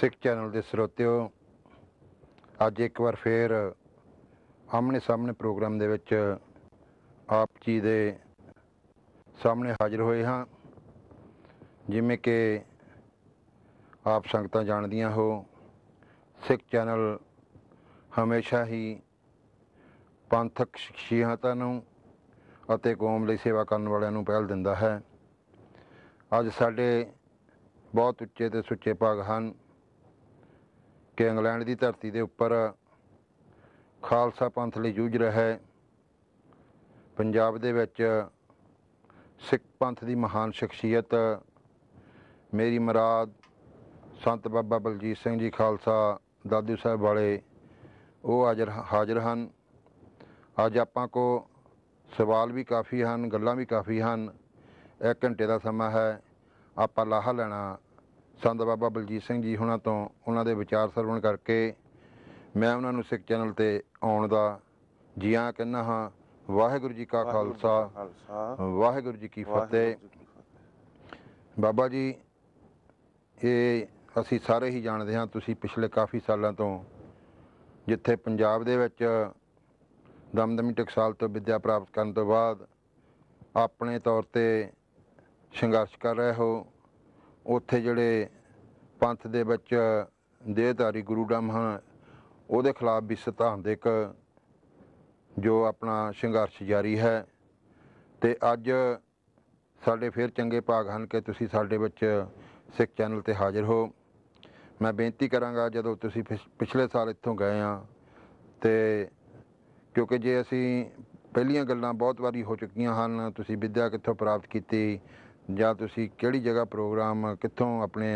ਸਿੱਖ channel ਦੇ ਸਰੋਤਿਓ, ਅੱਜ ਇੱਕ ਵਾਰ ਫੇਰ ਆਮਣੇ ਸਾਹਮਣੇ ਪ੍ਰੋਗਰਾਮ ਦੇ ਵਿੱਚ ਆਪ ਜੀ ਦੇ ਸਾਹਮਣੇ ਹਾਜ਼ਰ ਹੋਏ ਹਾਂ। ਜਿਵੇਂ ਕਿ ਆਪ ਸੰਗਤਾਂ ਜਾਣਦੀਆਂ ਹੋ, ਸਿੱਖ ਚੈਨਲ ਹਮੇਸ਼ਾ ਹੀ ਪੰਥਕ ਸ਼ਖਸੀਅਤਾਂ ਨੂੰ ਅਤੇ ਕੌਮ ਲਈ ਸੇਵਾ ਕਰਨ ਵਾਲਿਆਂ ਨੂੰ ਪਹਿਲ ਦਿੰਦਾ ਹੈ। ਅੱਜ ਸਾਡੇ ਬਹੁਤ ਉੱਚੇ ਤੇ ਸੁੱਚੇ ਭਾਗ ਹਨ। ਕਿ ਇੰਗਲੈਂਡ ਦੀ ਧਰਤੀ ਦੇ ਉੱਪਰ ਖਾਲਸਾ ਪੰਥ ਲਈ ਜੂਝ ਰਿਹਾ ਹੈ। ਪੰਜਾਬ ਦੇ ਵਿੱਚ ਸਿੱਖ ਪੰਥ ਦੀ ਮਹਾਨ ਸ਼ਖਸੀਅਤ ਮੇਰੀ ਮਰਾਦ ਸੰਤ ਬਾਬਾ ਬਲਜੀਤ ਸਿੰਘ ਜੀ ਖਾਲਸਾ ਦਾਦੂ ਸਾਹਿਬ ਵਾਲੇ ਉਹ ਹਾਜ਼ਰ ਹਾਜ਼ਰ ਹਨ। ਅੱਜ ਆਪਾਂ ਕੋ ਸਵਾਲ ਵੀ ਕਾਫੀ ਹਨ, ਗੱਲਾਂ ਵੀ ਕਾਫੀ ਹਨ। ਇੱਕ ਘੰਟੇ ਦਾ ਸਮਾਂ ਹੈ। ਆਪਾਂ ਲਾਹਾ ਲੈਣਾ ਸੰਤ ਬਾਬਾ ਬਲਜੀਤ ਸਿੰਘ ਜੀ ਹੁਣਾਂ ਤੋਂ ਉਹਨਾਂ ਦੇ ਵਿਚਾਰ ਸਰਵਣ ਕਰਕੇ ਮੈਂ ਉਹਨਾਂ ਨੂੰ ਸਿੱਖ ਚੈਨਲ ਤੇ ਆਉਣ ਦਾ ਜੀ ਆਇਆਂ ਕਹਿੰਦਾ ਹਾਂ ਵਾਹਿਗੁਰੂ ਜੀ ਕਾ ਖਾਲਸਾ ਵਾਹਿਗੁਰੂ ਜੀ ਕੀ ਫਤਿਹ। ਬਾਬਾ ਜੀ ਇਹ ਅਸੀਂ ਸਾਰੇ ਹੀ ਜਾਣਦੇ ਹਾਂ ਤੁਸੀਂ ਪਿਛਲੇ ਕਾਫੀ ਸਾਲਾਂ ਤੋਂ ਜਿੱਥੇ ਪੰਜਾਬ ਦੇ ਵਿੱਚ ਦਮਦਮੀ ਟਕਸਾਲ ਤੋਂ ਵਿੱਦਿਆ ਪ੍ਰਾਪਤ ਕਰਨ ਤੋਂ ਬਾਅਦ ਆਪਣੇ ਤੌਰ ਤੇ ਸੰਘਰਸ਼ ਕਰ ਰਹੇ ਹੋ ਉੱਥੇ ਜਿਹੜੇ ਪੰਥ ਦੇ ਵਿੱਚ ਦੇਹਧਾਰੀ ਗੁਰੂ ਡਮ ਹਨ, ਉਹਦੇ ਖਿਲਾਫ ਵੀ ਸਿਧਾਂਤਿਕ ਜੋ ਆਪਣਾ ਸੰਘਰਸ਼ ਜਾਰੀ ਹੈ। ਤੇ ਅੱਜ ਸਾਡੇ ਫਿਰ ਚੰਗੇ ਭਾਗ ਹਨ ਕਿ ਤੁਸੀਂ ਸਾਡੇ ਵਿੱਚ ਸਿੱਖ ਚੈਨਲ ਤੇ ਹਾਜ਼ਰ ਹੋ। ਮੈਂ ਬੇਨਤੀ ਕਰਾਂਗਾ, ਜਦੋਂ ਤੁਸੀਂ ਪਿਛ- ਪਿਛਲੇ ਸਾਲ ਇੱਥੋਂ ਗਏ ਆ ਤੇ ਕਿਉਂਕਿ ਜੇ ਅਸੀਂ ਪਹਿਲੀਆਂ ਗੱਲਾਂ ਬਹੁਤ ਵਾਰੀ ਹੋ ਚੁੱਕੀਆਂ ਹਨ, ਤੁਸੀਂ ਵਿੱਦਿਆ ਕਿੱਥੋਂ ਪ੍ਰਾਪਤ ਕੀਤੀ ਜਾਂ ਤੁਸੀਂ ਕਿਹੜੀ ਜਗ੍ਹਾ ਪ੍ਰੋਗਰਾਮ, ਕਿੱਥੋਂ ਆਪਣੇ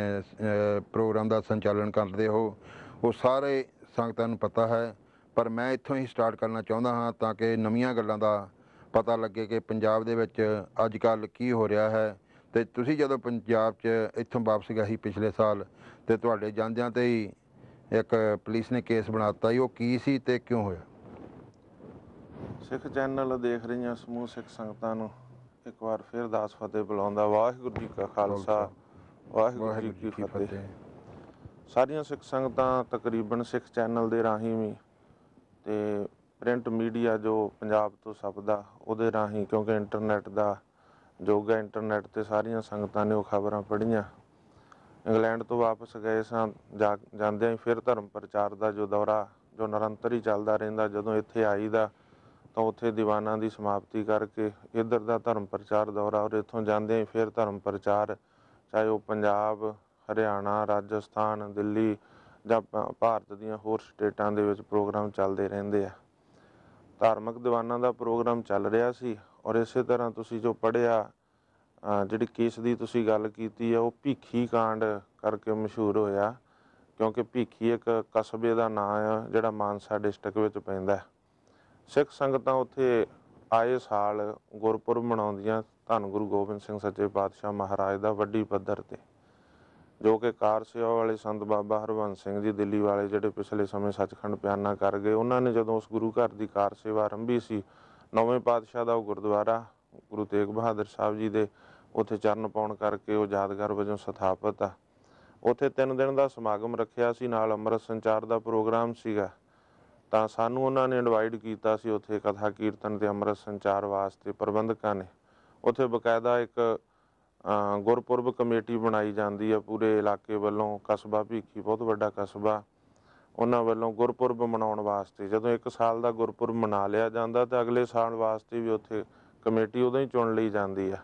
ਪ੍ਰੋਗਰਾਮ ਦਾ ਸੰਚਾਲਨ ਕਰਦੇ ਹੋ, ਉਹ ਸਾਰੇ ਸੰਗਤਾਂ ਨੂੰ ਪਤਾ ਹੈ। ਪਰ ਮੈਂ ਇੱਥੋਂ ਹੀ ਸਟਾਰਟ ਕਰਨਾ ਚਾਹੁੰਦਾ ਹਾਂ ਤਾਂ ਕਿ ਨਵੀਆਂ ਗੱਲਾਂ ਦਾ ਪਤਾ ਲੱਗੇ ਕਿ ਪੰਜਾਬ ਦੇ ਵਿੱਚ ਅੱਜ ਕੱਲ ਕੀ ਹੋ ਰਿਹਾ ਹੈ। ਤੇ ਤੁਸੀਂ ਜਦੋਂ ਪੰਜਾਬ 'ਚ ਇੱਥੋਂ ਵਾਪਸ ਗਏ ਸੀ ਪਿਛਲੇ ਸਾਲ, ਤੇ ਤੁਹਾਡੇ ਜਾਂਦਿਆਂ ਤੇ ਹੀ ਇੱਕ ਪੁਲਿਸ ਨੇ ਕੇਸ ਬਣਾਤਾ ਸੀ, ਉਹ ਕੀ ਸੀ ਤੇ ਕਿਉਂ ਹੋਇਆ? ਸਿੱਖ ਚੈਨਲ ਦੇਖ ਰਹੀਆਂ ਸਮੂਹ ਸਿੱਖ ਸੰਗਤਾਂ ਨੂੰ। ਇੱਕ ਵਾਰ ਫਿਰ ਦਾਸ ਫਤਿਹ ਬੁਲਾਉਂਦਾ ਵਾਹਿਗੁਰੂ ਜੀ ਕਾ ਖਾਲਸਾ ਵਾਹਿਗੁਰੂ ਜੀ ਕੀ ਫਤਿਹ। ਸਾਰੀਆਂ ਸਿੱਖ ਸੰਗਤਾਂ ਤਕਰੀਬਨ ਸਿੱਖ ਚੈਨਲ ਦੇ ਰਾਹੀਂ ਵੀ ਤੇ ਪ੍ਰਿੰਟ ਮੀਡੀਆ ਜੋ ਪੰਜਾਬ ਤੋਂ ਛਪਦਾ ਉਹਦੇ ਰਾਹੀਂ ਕਿਉਂਕਿ ਇੰਟਰਨੈਟ ਦਾ ਯੁੱਗ ਹੈ ਇੰਟਰਨੈਟ ਤੇ ਸਾਰੀਆਂ ਸੰਗਤਾਂ ਨੇ ਉਹ ਖਬਰਾਂ ਪੜ੍ਹੀਆਂ। ਇੰਗਲੈਂਡ ਤੋਂ ਵਾਪਸ ਗਏ ਸਾਂ ਜਾ ਜਾਂਦਿਆਂ ਹੀ ਫਿਰ ਧਰਮ ਪ੍ਰਚਾਰ ਦਾ ਜੋ ਦੌਰਾ ਜੋ ਨਿਰੰਤਰ ਹੀ ਚੱਲਦਾ ਰਹਿੰਦਾ ਜਦੋਂ ਇੱਥੇ ਆਈਦਾ ਤਾਂ ਉੱਥੇ ਦੀਵਾਨਾਂ ਦੀ ਸਮਾਪਤੀ ਕਰਕੇ ਇੱਧਰ ਦਾ ਧਰਮ ਪ੍ਰਚਾਰ ਦੌਰਾ ਔਰ ਇੱਥੋਂ ਜਾਂਦਿਆਂ ਹੀ ਫਿਰ ਧਰਮ ਪ੍ਰਚਾਰ, ਚਾਹੇ ਉਹ ਪੰਜਾਬ, ਹਰਿਆਣਾ, ਰਾਜਸਥਾਨ, ਦਿੱਲੀ ਜਾਂ ਭਾਰਤ ਦੀਆਂ ਹੋਰ ਸਟੇਟਾਂ ਦੇ ਵਿੱਚ ਪ੍ਰੋਗਰਾਮ ਚੱਲਦੇ ਰਹਿੰਦੇ ਆ ਧਾਰਮਿਕ ਦੀਵਾਨਾਂ ਦਾ ਪ੍ਰੋਗਰਾਮ ਚੱਲ ਰਿਹਾ ਸੀ ਔਰ ਇਸੇ ਤਰ੍ਹਾਂ ਤੁਸੀਂ ਜੋ ਪੜ੍ਹਿਆ ਜਿਹੜੀ ਕੇਸ ਦੀ ਤੁਸੀਂ ਗੱਲ ਕੀਤੀ ਹੈ ਉਹ ਭੀਖੀ ਕਾਂਡ ਕਰਕੇ ਮਸ਼ਹੂਰ ਹੋਇਆ ਕਿਉਂਕਿ ਭੀਖੀ ਇੱਕ ਕਸਬੇ ਦਾ ਨਾਂ ਆ ਜਿਹੜਾ ਮਾਨਸਾ ਡਿਸਟ੍ਰਿਕਟ ਵਿੱਚ ਪੈਂਦਾ ਹੈ। ਸਿੱਖ ਸੰਗਤਾਂ ਉੱਥੇ ਆਏ ਸਾਲ ਗੁਰਪੁਰਬ ਮਨਾਉਂਦੀਆਂ ਧੰਨ ਗੁਰੂ ਗੋਬਿੰਦ ਸਿੰਘ ਸੱਚੇ ਪਾਤਸ਼ਾਹ ਮਹਾਰਾਜ ਦਾ ਵੱਡੀ ਪੱਧਰ ਤੇ, ਜੋ ਕਿ ਕਾਰ ਸੇਵਾ ਵਾਲੇ ਸੰਤ ਬਾਬਾ ਹਰਵੰਸ ਸਿੰਘ ਜੀ ਦਿੱਲੀ ਵਾਲੇ ਜਿਹੜੇ ਪਿਛਲੇ ਸਮੇਂ ਸੱਚਖੰਡ ਪਿਆਨਾ ਕਰ ਗਏ, ਉਹਨਾਂ ਨੇ ਜਦੋਂ ਉਸ ਗੁਰੂ ਘਰ ਦੀ ਕਾਰ ਸੇਵਾ ਆਰੰਭੀ ਸੀ, ਨੌਵੇਂ ਪਾਤਸ਼ਾਹ ਦਾ ਉਹ ਗੁਰਦੁਆਰਾ ਗੁਰੂ ਤੇਗ ਬਹਾਦਰ ਸਾਹਿਬ ਜੀ ਦੇ ਉੱਥੇ ਚਰਨ ਪਾਉਣ ਕਰਕੇ ਉਹ ਯਾਦਗਾਰ ਵਜੋਂ ਸਥਾਪਿਤ ਆ। ਉੱਥੇ 3 ਦਿਨ ਦਾ ਸਮਾਗਮ ਰੱਖਿਆ ਸੀ, ਨਾਲ ਅੰਮ੍ਰਿਤ ਸੰਚਾਰ ਦਾ ਪ੍ਰੋਗਰਾਮ ਸੀਗਾ। ਤਾਂ ਸਾਨੂੰ ਉਹਨਾਂ ਨੇ ਇਨਵਾਈਟ ਕੀਤਾ ਸੀ ਉੱਥੇ ਕਥਾ ਕੀਰਤਨ ਤੇ ਅੰਮ੍ਰਿਤ ਸੰਚਾਰ ਵਾਸਤੇ ਪ੍ਰਬੰਧਕਾਂ ਨੇ। ਉੱਥੇ ਬਕਾਇਦਾ ਇੱਕ ਗੁਰਪੁਰਬ ਕਮੇਟੀ ਬਣਾਈ ਜਾਂਦੀ ਹੈ ਪੂਰੇ ਇਲਾਕੇ ਵੱਲੋਂ, ਕਸਬਾ ਭੀਖੀ, ਬਹੁਤ ਵੱਡਾ ਕਸਬਾ। ਉਹਨਾਂ ਵੱਲੋਂ ਗੁਰਪੁਰਬ ਮਨਾਉਣ ਵਾਸਤੇ, ਜਦੋਂ ਇੱਕ ਸਾਲ ਦਾ ਗੁਰਪੁਰਬ ਮਨਾ ਲਿਆ ਜਾਂਦਾ ਤਾਂ ਅਗਲੇ ਸਾਲ ਵਾਸਤੇ ਵੀ ਉੱਥੇ ਕਮੇਟੀ ਉਦੋਂ ਹੀ ਚੁਣ ਲਈ ਜਾਂਦੀ ਆ।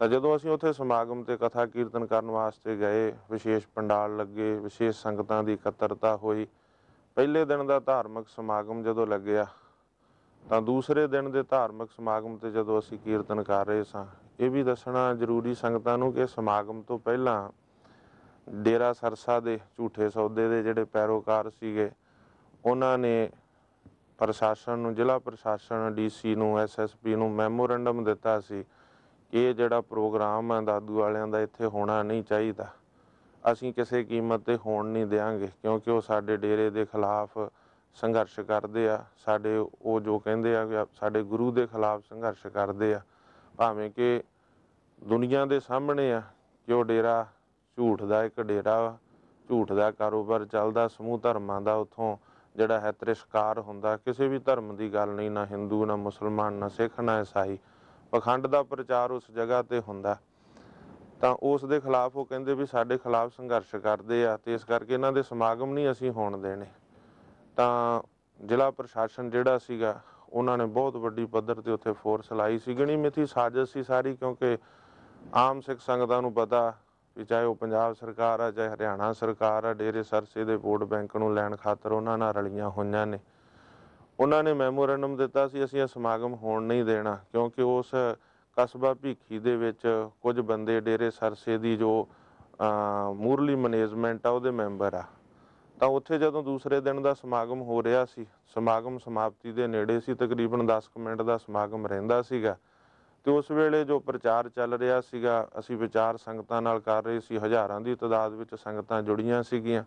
ਤਾਂ ਜਦੋਂ ਅਸੀਂ ਉੱਥੇ ਸਮਾਗਮ ਤੇ ਕਥਾ ਕੀਰਤਨ ਕਰਨ ਵਾਸਤੇ ਗਏ, ਵਿਸ਼ੇਸ਼ ਪੰਡਾਲ ਲੱਗੇ, ਵਿਸ਼ੇਸ਼ ਸੰਗਤਾਂ ਦੀ ਇਕੱਤਰਤਾ ਹੋਈ ਪਹਿਲੇ ਦਿਨ ਦਾ ਧਾਰਮਿਕ ਸਮਾਗਮ ਜਦੋਂ ਲੱਗਿਆ, ਤਾਂ ਦੂਸਰੇ ਦਿਨ ਦੇ ਧਾਰਮਿਕ ਸਮਾਗਮ ਤੇ ਜਦੋਂ ਅਸੀਂ ਕੀਰਤਨ ਕਰ ਰਹੇ ਸਾਂ, ਇਹ ਵੀ ਦੱਸਣਾ ਜ਼ਰੂਰੀ ਸੰਗਤਾਂ ਨੂੰ ਕਿ ਸਮਾਗਮ ਤੋਂ ਪਹਿਲਾਂ ਡੇਰਾ ਸਰਸਾ ਦੇ ਝੂਠੇ ਸੌਦੇ ਦੇ ਜਿਹੜੇ ਪੈਰੋਕਾਰ ਸੀਗੇ, ਉਹਨਾਂ ਨੇ ਪ੍ਰਸ਼ਾਸਨ ਨੂੰ, ਜ਼ਿਲ੍ਹਾ ਪ੍ਰਸ਼ਾਸਨ ਡੀਸੀ ਨੂੰ ਐਸਐਸਪੀ ਨੂੰ ਮੈਮੋਰੈਂਡਮ ਦਿੱਤਾ ਸੀ ਕਿ ਇਹ ਜਿਹੜਾ ਪ੍ਰੋਗਰਾਮ ਹੈ ਦਾਦੂ ਵਾਲਿਆਂ ਦਾ ਇੱਥੇ ਹੋਣਾ ਨਹੀਂ ਚਾਹੀਦਾ। ਅਸੀਂ ਕਿਸੇ ਕੀਮਤ ਤੇ ਹੋਣ ਨਹੀਂ ਦੇਵਾਂਗੇ ਕਿਉਂਕਿ ਉਹ ਸਾਡੇ ਡੇਰੇ ਦੇ ਖਿਲਾਫ ਸੰਘਰਸ਼ ਕਰਦੇ ਆ। ਸਾਡੇ ਉਹ ਜੋ ਕਹਿੰਦੇ ਆ ਕਿ ਸਾਡੇ ਗੁਰੂ ਦੇ ਖਿਲਾਫ ਸੰਘਰਸ਼ ਕਰਦੇ ਆ। ਭਾਵੇਂ ਕਿ ਦੁਨੀਆ ਦੇ ਸਾਹਮਣੇ ਆ ਕਿ ਉਹ ਡੇਰਾ ਝੂਠ ਦਾ ਇੱਕ ਡੇਰਾ ਵਾ, ਝੂਠ ਦਾ ਕਾਰੋਬਾਰ ਚੱਲਦਾ, ਸਮੂਹ ਧਰਮਾਂ ਦਾ ਉੱਥੋਂ ਜਿਹੜਾ ਹੈ ਤ੍ਰਿਸਕਾਰ ਹੁੰਦਾ। ਕਿਸੇ ਵੀ ਧਰਮ ਦੀ ਗੱਲ ਨਹੀਂ, ਨਾ ਹਿੰਦੂ, ਨਾ ਮੁਸਲਮਾਨ, ਨਾ ਸਿੱਖ, ਨਾ ਈਸਾਈ ਪਖੰਡ ਦਾ ਪ੍ਰਚਾਰ ਉਸ ਜਗ੍ਹਾ ਤੇ ਹੁੰਦਾ। ਤਾਂ ਉਸ ਦੇ ਖਿਲਾਫ ਉਹ ਕਹਿੰਦੇ ਵੀ ਸਾਡੇ ਖਿਲਾਫ ਸੰਘਰਸ਼ ਕਰਦੇ ਆ ਤੇ ਇਸ ਕਰਕੇ ਇਹਨਾਂ ਦੇ ਸਮਾਗਮ ਨਹੀਂ ਅਸੀਂ ਹੋਣ ਦੇਣੇ। ਤਾਂ ਜ਼ਿਲ੍ਹਾ ਪ੍ਰਸ਼ਾਸਨ ਜਿਹੜਾ ਸੀਗਾ, ਉਹਨਾਂ ਨੇ ਬਹੁਤ ਵੱਡੀ ਪੱਧਰ ਤੇ ਉੱਥੇ ਫੋਰਸ ਲਾਈ ਸੀ। ਗਣੀ ਮਿੱਥੀ ਸਾਜ਼ਿਸ਼ ਸੀ ਸਾਰੀ ਕਿਉਂਕਿ ਆਮ ਸਿੱਖ ਸੰਗਤਾਂ ਨੂੰ ਪਤਾ ਵੀ ਚਾਹੇ ਉਹ ਪੰਜਾਬ ਸਰਕਾਰ ਆ, ਚਾਹੇ ਹਰਿਆਣਾ ਸਰਕਾਰ ਆ, ਡੇਰੇ ਸਰਸੇ ਦੇ ਵੋਟ ਬੈਂਕ ਨੂੰ ਲੈਣ ਖਾਤਰ ਉਹਨਾਂ ਨਾਲ ਰਲੀਆਂ ਹੋਈਆਂ ਨੇ। ਉਹਨਾਂ ਨੇ ਮੈਮੋਰੈਂਡਮ ਦਿੱਤਾ ਸੀ, ਅਸੀਂ ਇਹ ਸਮਾਗਮ ਹੋਣ ਨਹੀਂ ਦੇਣਾ ਕਿਉਂਕਿ ਉਸ ਕਸਬਾ ਭੀਖੀ ਦੇ ਵਿੱਚ ਕੁਝ ਬੰਦੇ ਡੇਰੇ ਸਰਸੇ ਦੀ ਜੋ ਮੂਰਲੀ ਮੈਨੇਜਮੈਂਟ ਆ, ਉਹਦੇ ਮੈਂਬਰ ਆ। ਤਾਂ ਉੱਥੇ ਜਦੋਂ ਦੂਸਰੇ ਦਿਨ ਦਾ ਸਮਾਗਮ ਹੋ ਰਿਹਾ ਸੀ, ਸਮਾਗਮ ਸਮਾਪਤੀ ਦੇ ਨੇੜੇ ਸੀ, ਤਕਰੀਬਨ 10 ਕੁ ਮਿੰਟ ਦਾ ਸਮਾਗਮ ਰਹਿੰਦਾ ਸੀਗਾ। ਤੇ ਉਸ ਵੇਲੇ ਜੋ ਪ੍ਰਚਾਰ ਚੱਲ ਰਿਹਾ ਸੀਗਾ, ਅਸੀਂ ਵਿਚਾਰ ਸੰਗਤਾਂ ਨਾਲ ਕਰ ਰਹੇ ਸੀ, ਹਜ਼ਾਰਾਂ ਦੀ ਤਾਦਾਦ ਵਿੱਚ ਸੰਗਤਾਂ ਜੁੜੀਆਂ ਸੀਗੀਆਂ।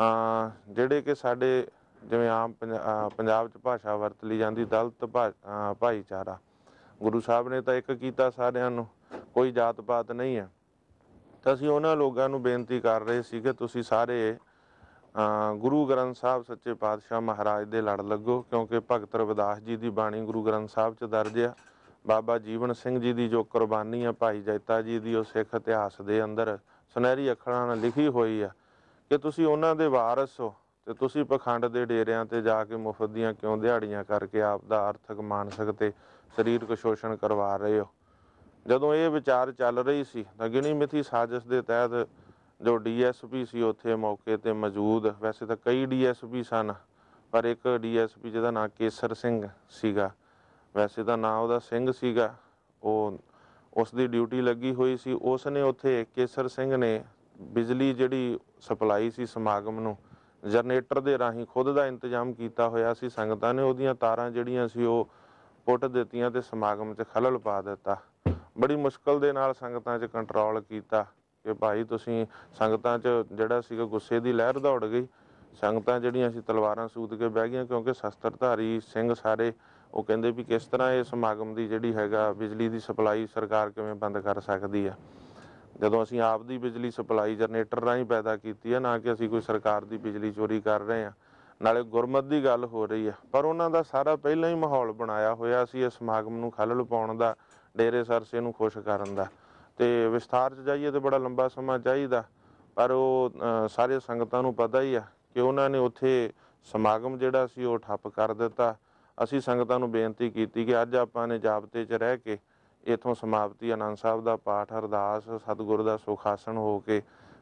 ਆ ਜਿਹੜੇ ਕਿ ਸਾਡੇ ਜਿਵੇਂ ਆਮ ਪੰਜਾ- ਪੰਜਾਬ 'ਚ ਭਾਸ਼ਾ ਵਰਤ ਲਈ ਜਾਂਦੀ ਦਲਤ ਭਾ- ਭਾਈਚਾਰਾ ਗੁਰੂ ਸਾਹਿਬ ਨੇ ਤਾਂ ਇੱਕ ਕੀਤਾ ਸਾਰਿਆਂ ਨੂੰ, ਕੋਈ ਜਾਤ ਪਾਤ ਨਹੀਂ ਹੈ। ਤਾਂ ਅਸੀਂ ਉਹਨਾਂ ਲੋਕਾਂ ਨੂੰ ਬੇਨਤੀ ਕਰ ਰਹੇ ਸੀ ਕਿ ਤੁਸੀਂ ਸਾਰੇ ਗੁਰੂ ਗ੍ਰੰਥ ਸਾਹਿਬ ਸੱਚੇ ਪਾਤਸ਼ਾਹ ਮਹਾਰਾਜ ਦੇ ਲੜ ਲੱਗੋ, ਕਿਉਂਕਿ ਭਗਤ ਰਵਿਦਾਸ ਜੀ ਦੀ ਬਾਣੀ ਗੁਰੂ ਗ੍ਰੰਥ ਸਾਹਿਬ 'ਚ ਦਰਜ ਆ। ਬਾਬਾ ਜੀਵਨ ਸਿੰਘ ਜੀ ਦੀ ਜੋ ਕੁਰਬਾਨੀ ਆ ਭਾਈ ਜੈਤਾ ਜੀ ਦੀ, ਉਹ ਸਿੱਖ ਇਤਿਹਾਸ ਦੇ ਅੰਦਰ ਸੁਨਹਿਰੀ ਅੱਖਰਾਂ ਨਾਲ ਲਿਖੀ ਹੋਈ ਆ। ਕਿ ਤੁਸੀਂ ਉਹਨਾਂ ਦੇ ਵਾਰਸ ਹੋ। ਤੇ ਤੁਸੀਂ ਪਖੰਡ ਦੇ ਡੇਰਿਆਂ ਤੇ ਜਾ ਕੇ ਮੁਫਤ ਦੀਆਂ ਕਿਉਂ ਦਿਹਾੜੀਆਂ ਕਰਕੇ ਆਪ ਦਾ ਆਰਥਿਕ ਮਾਨਸਿਕ ਤੇ ਸਰੀਰਕ ਸ਼ੋਸ਼ਣ ਕਰਵਾ ਰਹੇ ਹੋ? ਜਦੋਂ ਇਹ ਵਿਚਾਰ ਚੱਲ ਰਹੀ ਸੀ ਤਾਂ ਗਿਣੀ ਮਿਥੀ ਸਾਜ਼ਿਸ਼ ਦੇ ਤਹਿਤ ਜੋ ਡੀਐਸਪੀ ਸੀ ਉੱਥੇ ਮੌਕੇ ਤੇ ਮੌਜੂਦ, ਵੈਸੇ ਤਾਂ ਕਈ ਡੀਐਸਪੀ ਸਨ, ਪਰ ਇੱਕ ਡੀਐਸਪੀ ਜਿਹਦਾ ਨਾਂ ਕੇਸਰ ਸਿੰਘ ਸੀਗਾ, ਵੈਸੇ ਤਾਂ ਨਾਂ ਉਹਦਾ ਸਿੰਘ ਸੀਗਾ, ਉਹ ਉਸ ਦੀ ਡਿਊਟੀ ਲੱਗੀ ਹੋਈ ਸੀ ਉਸ ਨੇ ਉੱਥੇ ਕੇਸਰ ਸਿੰਘ ਨੇ ਬਿਜਲੀ ਜਿਹੜੀ ਸਪਲਾਈ ਸੀ ਸਮਾਗਮ ਨੂੰ ਜਨਰੇਟਰ ਦੇ ਰਾਹੀਂ ਖੁਦ ਦਾ ਇੰਤਜ਼ਾਮ ਕੀਤਾ ਹੋਇਆ ਸੀ। ਸੰਗਤਾਂ ਨੇ ਉਹਦੀਆਂ ਤਾਰਾਂ ਜਿਹੜੀਆਂ ਸੀ ਉਹ ਪੁੱਟ ਦਿੱਤੀਆਂ ਤੇ ਸਮਾਗਮ 'ਚ ਖਲਲ ਪਾ ਦਿੱਤਾ। ਬੜੀ ਮੁਸ਼ਕਲ ਦੇ ਨਾਲ ਸੰਗਤਾਂ 'ਚ ਕੰਟਰੋਲ ਕੀਤਾ ਕਿ ਭਾਈ ਤੁਸੀਂ ਸੰਗਤਾਂ 'ਚ ਜਿਹੜਾ ਸੀਗਾ ਗੁੱਸੇ ਦੀ ਲਹਿਰ ਦੌੜ ਗਈ। ਸੰਗਤਾਂ ਜਿਹੜੀਆਂ ਸੀ ਤਲਵਾਰਾਂ ਸੂਤ ਕੇ ਬਹਿ ਗਈਆਂ ਕਿਉਂਕਿ ਸ਼ਸਤਰਧਾਰੀ ਸਿੰਘ ਸਾਰੇ ਉਹ ਕਹਿੰਦੇ ਵੀ ਕਿਸ ਤਰ੍ਹਾਂ ਇਹ ਸਮਾਗਮ ਦੀ ਜਿਹੜੀ ਹੈਗਾ ਬਿਜਲੀ ਦੀ ਸਪਲਾਈ ਸਰਕਾਰ ਕਿਵੇਂ ਬੰਦ ਕਰ ਸਕਦੀ ਆ। ਜਦੋਂ ਅਸੀਂ ਆਪ ਦੀ ਬਿਜਲੀ ਸਪਲਾਈ ਜਨਰੇਟਰ ਰਾਹੀਂ ਪੈਦਾ ਕੀਤੀ ਹੈ ਨਾ ਕਿ ਅਸੀਂ ਕੋਈ ਸਰਕਾਰ ਦੀ ਬਿਜਲੀ ਚੋਰੀ ਕਰ ਰਹੇ ਹਾਂ ਨਾਲੇ ਗੁਰਮਤ ਦੀ ਗੱਲ ਹੋ ਰਹੀ ਹੈ ਪਰ ਉਹਨਾਂ ਦਾ ਸਾਰਾ ਪਹਿਲਾਂ ਹੀ ਮਾਹੌਲ ਬਣਾਇਆ ਹੋਇਆ ਸੀ ਇਸ ਸਮਾਗਮ ਨੂੰ ਖਲਲ ਪਾਉਣ ਦਾ, ਡੇਰੇ ਸਰਸੇ ਨੂੰ ਖੁਸ਼ ਕਰਨ ਦਾ। ਤੇ ਵਿਸਥਾਰ 'ਚ ਜਾਈਏ ਤੇ ਬੜਾ ਲੰਬਾ ਸਮਾਂ ਚਾਹੀਦਾ, ਪਰ ਉਹ ਸਾਰੇ ਸੰਗਤਾਂ ਨੂੰ ਪਤਾ ਹੀ ਆ ਕਿ ਉਹਨਾਂ ਨੇ ਉੱਥੇ ਸਮਾਗਮ ਜਿਹੜਾ ਸੀ ਉਹ ਠੱਪ ਕਰ ਦਿੱਤਾ। ਅਸੀਂ ਸੰਗਤਾਂ ਨੂੰ ਬੇਨਤੀ ਕੀਤੀ ਕਿ ਅੱਜ ਆਪਾਂ ਨੇ ਜਾਬਤੇ 'ਚ ਰਹਿ ਕੇ ਇਥੋਂ ਸਮਾਪਤੀ ਆਨੰਦ ਸਾਹਿਬ ਦਾ ਪਾਠ, ਅਰਦਾਸ, ਸਤਿਗੁਰ ਦਾ ਸੁਖਾਸਨ ਹੋ ਕੇ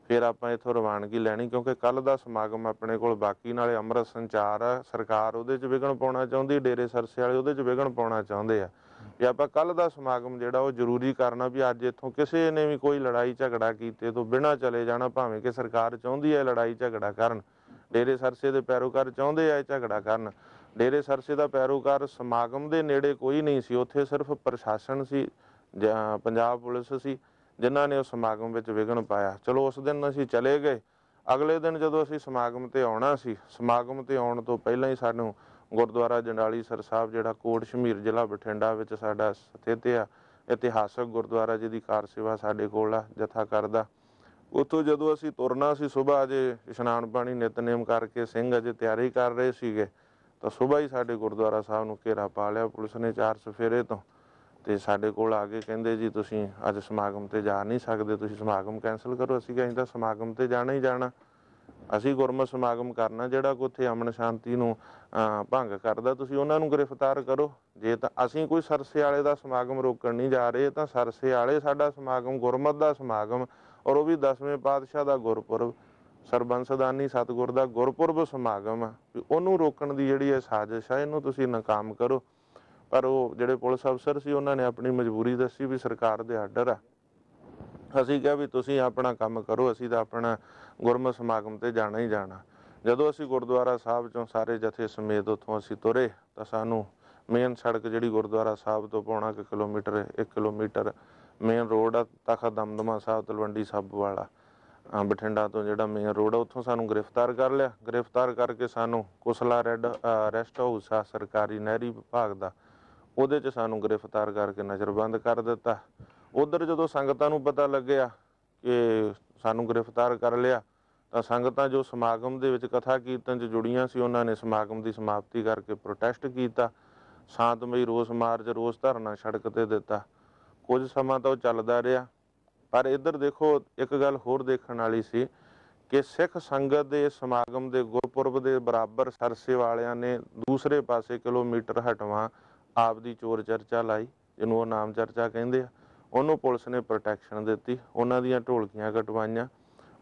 ਫਿਰ ਆਪਾਂ ਇਥੋਂ ਰਵਾਨਗੀ ਲੈਣੀ, ਕਿਉਂਕਿ ਕੱਲ ਦਾ ਸਮਾਗਮ ਆਪਣੇ ਕੋਲ ਬਾਕੀ ਨਾਲੇ ਅੰਮ੍ਰਿਤ ਸੰਚਾਰ ਆ, ਸਰਕਾਰ ਉਹਦੇ 'ਚ ਵਿਘਨ ਪਾਉਣਾ ਚਾਹੁੰਦੀ, ਡੇਰੇ ਸਰਸੇ ਵਾਲੇ ਉਹਦੇ 'ਚ ਵਿਘਨ ਪਾਉਣਾ ਚਾਹੁੰਦੇ ਆ। ਵੀ ਆਪਾਂ ਕੱਲ ਦਾ ਸਮਾਗਮ ਜਿਹੜਾ ਉਹ ਜ਼ਰੂਰੀ ਕਰਨਾ ਵੀ ਅੱਜ ਇੱਥੋਂ ਕਿਸੇ ਨੇ ਵੀ ਕੋਈ ਲੜਾਈ ਝਗੜਾ ਕੀਤੇ ਤੋਂ ਬਿਨਾਂ ਚਲੇ ਜਾਣਾ, ਭਾਵੇਂ ਕਿ ਸਰਕਾਰ ਚਾਹੁੰਦੀ ਹੈ ਲੜਾਈ ਝਗੜਾ ਕਰਨ, ਡੇਰੇ ਸਰਸੇ ਦੇ ਪੈਰੋਕਾਰ ਚਾਹੁੰਦੇ ਆ ਇਹ ਝਗੜਾ ਕਰਨ। ਡੇਰੇ ਸਰਸੇ ਦਾ ਪੈਰੋਕਾਰ ਸਮਾਗਮ ਦੇ ਨੇੜੇ ਕੋਈ ਨਹੀਂ ਸੀ। ਉੱਥੇ ਸਿਰਫ ਪ੍ਰਸ਼ਾਸਨ ਸੀ, ਜਾਂ ਪੰਜਾਬ ਪੁਲਿਸ ਸੀ, ਜਿਨ੍ਹਾਂ ਨੇ ਉਸ ਸਮਾਗਮ ਵਿੱਚ ਵਿਘਨ ਪਾਇਆ। ਚਲੋ, ਉਸ ਦਿਨ ਅਸੀਂ ਚਲੇ ਗਏ। ਅਗਲੇ ਦਿਨ ਜਦੋਂ ਅਸੀਂ ਸਮਾਗਮ ਤੇ ਆਉਣਾ ਸੀ, ਸਮਾਗਮ ਤੇ ਆਉਣ ਤੋਂ ਪਹਿਲਾਂ ਹੀ ਸਾਨੂੰ ਗੁਰਦੁਆਰਾ ਜੰਡਾਲੀ ਸਰ ਸਾਹਿਬ, ਜਿਹੜਾ ਕੋਟ ਸ਼ਮੀਰ ਜ਼ਿਲ੍ਹਾ ਬਠਿੰਡਾ ਵਿੱਚ ਸਾਡਾ ਸਥਿਤ ਆ, ਇਤਿਹਾਸਕ ਗੁਰਦੁਆਰਾ ਜਿਹਦੀ ਕਾਰ ਸੇਵਾ ਸਾਡੇ ਕੋਲ ਆ, ਜਥਾ ਕਰਦਾ। ਉੱਥੋਂ ਜਦੋਂ ਅਸੀਂ ਤੁਰਨਾ ਸੀ ਸਵੇਰ ਅਜੇ ਇਸ਼ਨਾਨ ਪਾਣੀ ਨਿਤਨੇਮ ਕਰਕੇ ਸਿੰਘ ਅਜੇ ਤਿਆਰੀ ਕਰ ਰਹੇ ਸੀਗੇ। ਤਾਂ ਸਵੇਰ ਹੀ ਸਾਡੇ ਗੁਰਦੁਆਰਾ ਸਾਹਿਬ ਨੂੰ ਘੇਰਾ ਪਾ ਲਿਆ ਪੁਲਿਸ ਨੇ ਚਾਰ ਸਫੇਰੇ ਤੋਂ। ਤੇ ਸਾਡੇ ਕੋਲ ਆ ਕੇ ਕਹਿੰਦੇ ਜੀ ਤੁਸੀਂ ਅੱਜ ਸਮਾਗਮ ਤੇ ਜਾ ਨਹੀਂ ਸਕਦੇ ਤੁਸੀਂ ਸਮਾਗਮ ਕੈਨਸਲ ਕਰੋ ਅਸੀਂ ਕਹਿੰਦੇ ਤਾਂ ਸਮਾਗਮ ਤੇ ਜਾਣਾ ਹੀ ਜਾਣਾ। ਅਸੀਂ ਗੁਰਮਤਿ ਸਮਾਗਮ ਕਰਨਾ ਜਿਹੜਾ ਕੋਈ ਉੱਥੇ ਅਮਨ ਸ਼ਾਂਤੀ ਨੂੰ ਅਹ, ਭੰਗ ਕਰਦਾ ਤੁਸੀਂ ਉਹਨਾਂ ਨੂੰ ਗ੍ਰਿਫਤਾਰ ਕਰੋ। ਜੇ ਤਾਂ ਅਸੀਂ ਕੋਈ ਸਰਸੇ ਵਾਲੇ ਦਾ ਸਮਾਗਮ ਰੋਕਣ ਨਹੀਂ ਜਾ ਰਹੇ ਤਾਂ ਸਰਸੇ ਵਾਲੇ ਸਾਡਾ ਸਮਾਗਮ ਗੁਰਮਤ ਦਾ ਸਮਾਗਮ ਔਰ ਉਹ ਵੀ 10ਵੇਂ ਪਾਤਸ਼ਾਹ ਦਾ ਗੁਰਪੁਰਬ। ਸਰਬੰਸਦਾਨੀ ਸਤਿਗੁਰ ਦਾ ਗੁਰਪੁਰਬ ਸਮਾਗਮ ਉਹਨੂੰ ਰੋਕਣ ਦੀ ਜਿਹੜੀ ਇਹ ਸਾਜ਼ਿਸ਼ ਆ, ਇਹਨੂੰ ਤੁਸੀਂ ਨਾਕਾਮ ਕਰੋ। ਪਰ ਉਹ ਜਿਹੜੇ ਪੁਲਿਸ ਅਫਸਰ ਸੀ, ਉਹਨਾਂ ਨੇ ਆਪਣੀ ਮਜਬੂਰੀ ਦੱਸੀ ਵੀ ਸਰਕਾਰ ਦੇ ਆਰਡਰ ਆ। ਅਸੀਂ ਕਿਹਾ ਵੀ ਤੁਸੀਂ ਆਪਣਾ ਕੰਮ ਕਰੋ, ਅਸੀਂ ਤਾਂ ਆਪਣਾ ਗੁਰਮਤਿ ਸਮਾਗਮ ਤੇ ਜਾਣਾ ਹੀ ਜਾਣਾ। ਜਦੋਂ ਅਸੀਂ ਗੁਰਦੁਆਰਾ ਸਾਹਿਬ ਚੋਂ ਸਾਰੇ ਜਥੇ ਸਮੇਤ ਉੱਥੋਂ ਅਸੀਂ ਤੁਰੇ, ਤਾਂ ਸਾਨੂੰ ਮੇਨ ਸੜਕ ਜਿਹੜੀ ਗੁਰਦੁਆਰਾ ਸਾਹਿਬ ਤੋਂ ਪੌਣਾ ਕੁ ਕਿਲੋਮੀਟਰ 1 ਕਿਲੋਮੀਟਰ ਮੇਨ ਰੋਡ ਆ, ਤਖਤ ਦਮਦਮਾ ਸਾਹਿਬ, ਤਲਵੰਡੀ ਸਾਬੋ ਵਾਲਾ। ਬਠਿੰਡਾ ਤੋਂ ਜਿਹੜਾ ਮੇਨ ਰੋਡ ਆ, ਉੱਥੋਂ ਸਾਨੂੰ ਗ੍ਰਿਫਤਾਰ ਕਰ ਲਿਆ। ਗ੍ਰਿਫਤਾਰ ਕਰਕੇ ਸਾਨੂੰ ਕੁਸਲਾ ਰੈੱਡ ਰੈਸਟ ਹਾਊਸ ਆ, ਸਰਕਾਰੀ ਨਹਿਰੀ ਵਿਭਾਗ ਦਾ। ਉਹਦੇ 'ਚ ਸਾਨੂੰ ਗ੍ਰਿਫਤਾਰ ਕਰਕੇ ਨਜ਼ਰਬੰਦ ਕਰ ਦਿੱਤਾ। ਉਧਰ ਜਦੋਂ ਸੰਗਤਾਂ ਨੂੰ ਪਤਾ ਲੱਗਿਆ ਕਿ ਸਾਨੂੰ ਗ੍ਰਿਫਤਾਰ ਕਰ ਲਿਆ, ਤਾਂ ਸੰਗਤਾਂ ਜੋ ਸਮਾਗਮ ਦੇ ਵਿੱਚ ਕਥਾ ਕੀਰਤਨ 'ਚ ਜੁੜੀਆਂ ਸੀ, ਉਹਨਾਂ ਨੇ ਸਮਾਗਮ ਦੀ ਸਮਾਪਤੀ ਕਰਕੇ ਪ੍ਰੋਟੈਸਟ ਕੀਤਾ। ਸ਼ਾਂਤਮਈ ਰੋਸ ਮਾਰਚ, ਰੋਸ ਧਰਨਾ ਸੜਕ ਤੇ ਦਿੱਤਾ। ਕੁਝ ਸਮਾਂ ਤਾਂ ਉਹ ਚੱਲਦਾ ਰਿਹਾ। ਪਰ ਇੱਧਰ ਦੇਖੋ, ਇੱਕ ਗੱਲ ਹੋਰ ਦੇਖਣ ਵਾਲੀ ਸੀ ਕਿ ਸਿੱਖ ਸੰਗਤ ਦੇ ਸਮਾਗਮ ਦੇ ਗੁਰਪੁਰਬ ਦੇ ਬਰਾਬਰ ਸਰਸੇ ਵਾਲਿਆਂ ਨੇ ਦੂਸਰੇ ਪਾਸੇ ਕਿਲੋਮੀਟਰ ਹਟਵਾਂ ਆਪਦੀ ਚੋਰ ਚਰਚਾ ਲਾਈ, ਜਿਹਨੂੰ ਉਹ ਨਾਮ ਚਰਚਾ ਕਹਿੰਦੇ ਆ। ਉਹਨੂੰ ਪੁਲਿਸ ਨੇ ਪ੍ਰੋਟੈਕਸ਼ਨ ਦਿੱਤੀ, ਉਹਨਾਂ ਦੀਆਂ ਢੋਲਕੀਆਂ ਕਟਵਾਈਆਂ।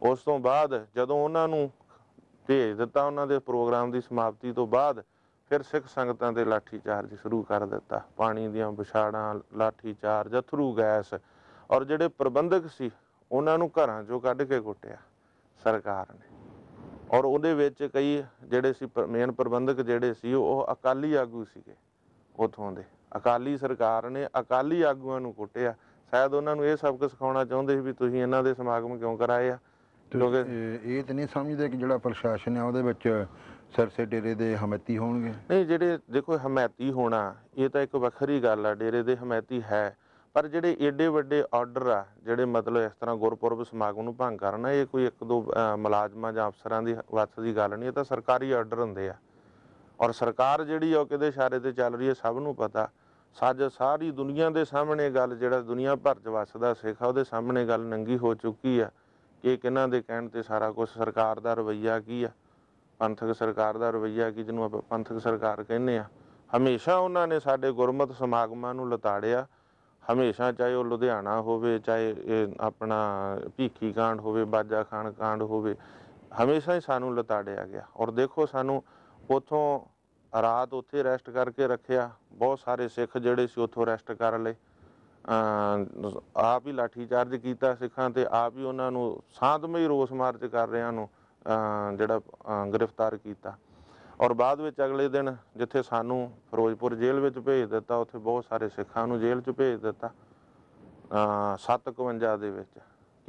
ਉਸ ਤੋਂ ਬਾਅਦ ਜਦੋਂ ਉਹਨਾਂ ਨੂੰ ਭੇਜ ਦਿੱਤਾ ਉਹਨਾਂ ਦੇ ਪ੍ਰੋਗਰਾਮ ਦੀ ਸਮਾਪਤੀ ਤੋਂ ਬਾਅਦ, ਫਿਰ ਸਿੱਖ ਸੰਗਤਾਂ ਤੇ ਲਾਠੀ ਚਾਰਜ ਸ਼ੁਰੂ ਕਰ ਦਿੱਤਾ। ਪਾਣੀ ਦੀਆਂ ਵਿਛਾੜਾਂ ਲਾਠੀ ਚਾਰਜ ਅਥਰੂ ਗੈਸ ਔਰ ਜਿਹੜੇ ਪ੍ਰਬੰਧਕ ਸੀ ਉਹਨਾਂ ਨੂੰ ਘਰਾਂ ਚੋਂ ਕੱਢ ਕੇ ਕੁੱਟਿਆ ਸਰਕਾਰ ਨੇ। ਔਰ ਉਹਦੇ ਵਿੱਚ ਕਈ ਜਿਹੜੇ ਸੀ ਮੇਨ ਪ੍ਰਬੰਧਕ ਜਿਹੜੇ ਸੀ ਉਹ ਅਕਾਲੀ ਆਗੂ ਸੀਗੇ ਉਥੋਂ ਦੇ। ਅਕਾਲੀ ਸਰਕਾਰ ਨੇ ਅਕਾਲੀ ਆਗੂਆਂ ਨੂੰ ਕੁੱਟਿਆ। ਸ਼ਾਇਦ ਉਹਨਾਂ ਨੂੰ ਇਹ ਸਬਕ ਸਿਖਾਉਣਾ ਚਾਹੁੰਦੇ ਸੀ ਵੀ ਤੁਸੀਂ ਇਹਨਾਂ ਦੇ ਸਮਾਗਮ ਕਿਉਂ ਕਰਾਏ ਆ? ਕਿਉਂਕਿ ਇਹ ਤਾਂ ਨਹੀਂ ਸਮਝਦੇ ਕਿ ਜਿਹੜਾ ਪ੍ਰਸ਼ਾਸਨ ਹੈ ਉਹਦੇ ਵਿੱਚ ਸਰਸੇ ਡੇਰੇ ਦੇ ਹਮੈਤੀ ਹੋਣਗੇ। ਨਹੀਂ ਜਿਹੜੇ ਦੇਖੋ ਹਮਾਇਤੀ ਹੋਣਾ ਇਹ ਤਾਂ ਇੱਕ ਵੱਖਰੀ ਗੱਲ ਆ। ਡੇਰੇ ਦੇ ਹਮਾਇਤੀ ਹੈ। ਪਰ ਜਿਹੜੇ ਏਡੇ ਵੱਡੇ ਆਰਡਰ ਆ, ਜਿਹੜੇ ਮਤਲਬ ਇਸ ਤਰ੍ਹਾਂ ਗੁਰਪੁਰਬ ਸਮਾਗਮ ਨੂੰ ਭੰਗ ਕਰਨਾ, ਇਹ ਕੋਈ ਇੱਕ ਦੋ ਮੁਲਾਜ਼ਮਾਂ ਜਾਂ ਅਫਸਰਾਂ ਦੀ ਵੱਸ ਦੀ ਗੱਲ ਨਹੀਂ, ਇਹ ਤਾਂ ਸਰਕਾਰੀ ਆਰਡਰ ਹੁੰਦੇ ਆ। ਔਰ ਸਰਕਾਰ ਜਿਹੜੀ ਆ, ਉਹ ਕਿਹਦੇ ਇਸ਼ਾਰੇ ਤੇ ਚੱਲ ਰਹੀ ਹੈ ਸਭ ਨੂੰ ਪਤਾ। ਸੱਜ ਸਾਰੀ ਦੁਨੀਆ ਦੇ ਸਾਹਮਣੇ ਗੱਲ, ਜਿਹੜਾ ਦੁਨੀਆ ਭਰ ਚ ਵੱਸਦਾ ਸਿੱਖ ਆ, ਉਹਦੇ ਸਾਹਮਣੇ ਗੱਲ ਨੰਗੀ ਹੋ ਚੁੱਕੀ ਆ ਕਿ ਕਿਹਨਾਂ ਦੇ ਕਹਿਣ ਤੇ ਸਾਰਾ ਕੁਝ ਸਰਕਾਰ ਦਾ ਰਵੱਈਆ ਕੀ ਆ? ਪੰਥਕ ਸਰਕਾਰ ਦਾ ਰਵੱਈਆ ਕੀ, ਜਿਹਨੂੰ ਆਪਾਂ ਪੰਥਕ ਸਰਕਾਰ ਕਹਿੰਦੇ ਆ? ਹਮੇਸ਼ਾ ਉਹਨਾਂ ਨੇ ਸਾਡੇ ਗੁਰਮਤ ਸਮਾਗਮਾਂ ਨੂੰ ਲਤਾੜਿਆ ਹਮੇਸ਼ਾ ਚਾਹੇ ਉਹ ਲੁਧਿਆਣਾ ਹੋਵੇ, ਚਾਹੇ ਇਹ ਆਪਣਾ ਭੀਖੀ ਕਾਂਡ ਹੋਵੇ, ਬਾਜਾ ਖਾਨ ਕਾਂਡ ਹੋਵੇ, ਹਮੇਸ਼ਾ ਹੀ ਸਾਨੂੰ ਲਤਾੜਿਆ ਗਿਆ। ਔਰ ਦੇਖੋ ਸਾਨੂੰ ਉਥੋਂ ਰਾਤ ਉੱਥੇ ਰੈਸਟ ਕਰਕੇ ਰੱਖਿਆ। ਬਹੁਤ ਸਾਰੇ ਸਿੱਖ ਜਿਹੜੇ ਸੀ ਉੱਥੋਂ ਰੈਸਟ ਕਰ ਲਏ। ਆਪ ਹੀ ਲਾਠੀ ਚਾਰਜ ਕੀਤਾ ਸਿੱਖਾਂ ਤੇ, ਆਪ ਹੀ ਉਹਨਾਂ ਨੂੰ ਸ਼ਾਂਤਮਈ ਰੋਸ ਮਾਰਚ ਕਰ ਰਿਆਂ ਨੂੰ ਜਿਹੜਾ ਗ੍ਰਿਫਤਾਰ ਕੀਤਾ। ਔਰ ਬਾਅਦ ਵਿੱਚ ਅਗਲੇ ਦਿਨ ਜਿੱਥੇ ਸਾਨੂੰ ਫਿਰੋਜ਼ਪੁਰ ਜੇਲ੍ਹ ਵਿੱਚ ਭੇਜ ਦਿੱਤਾ, ਉੱਥੇ ਬਹੁਤ ਸਾਰੇ ਸਿੱਖਾਂ ਨੂੰ ਜੇਲ੍ਹ 'ਚ ਭੇਜ ਦਿੱਤਾ ਅਮ 751 ਦੇ ਵਿੱਚ।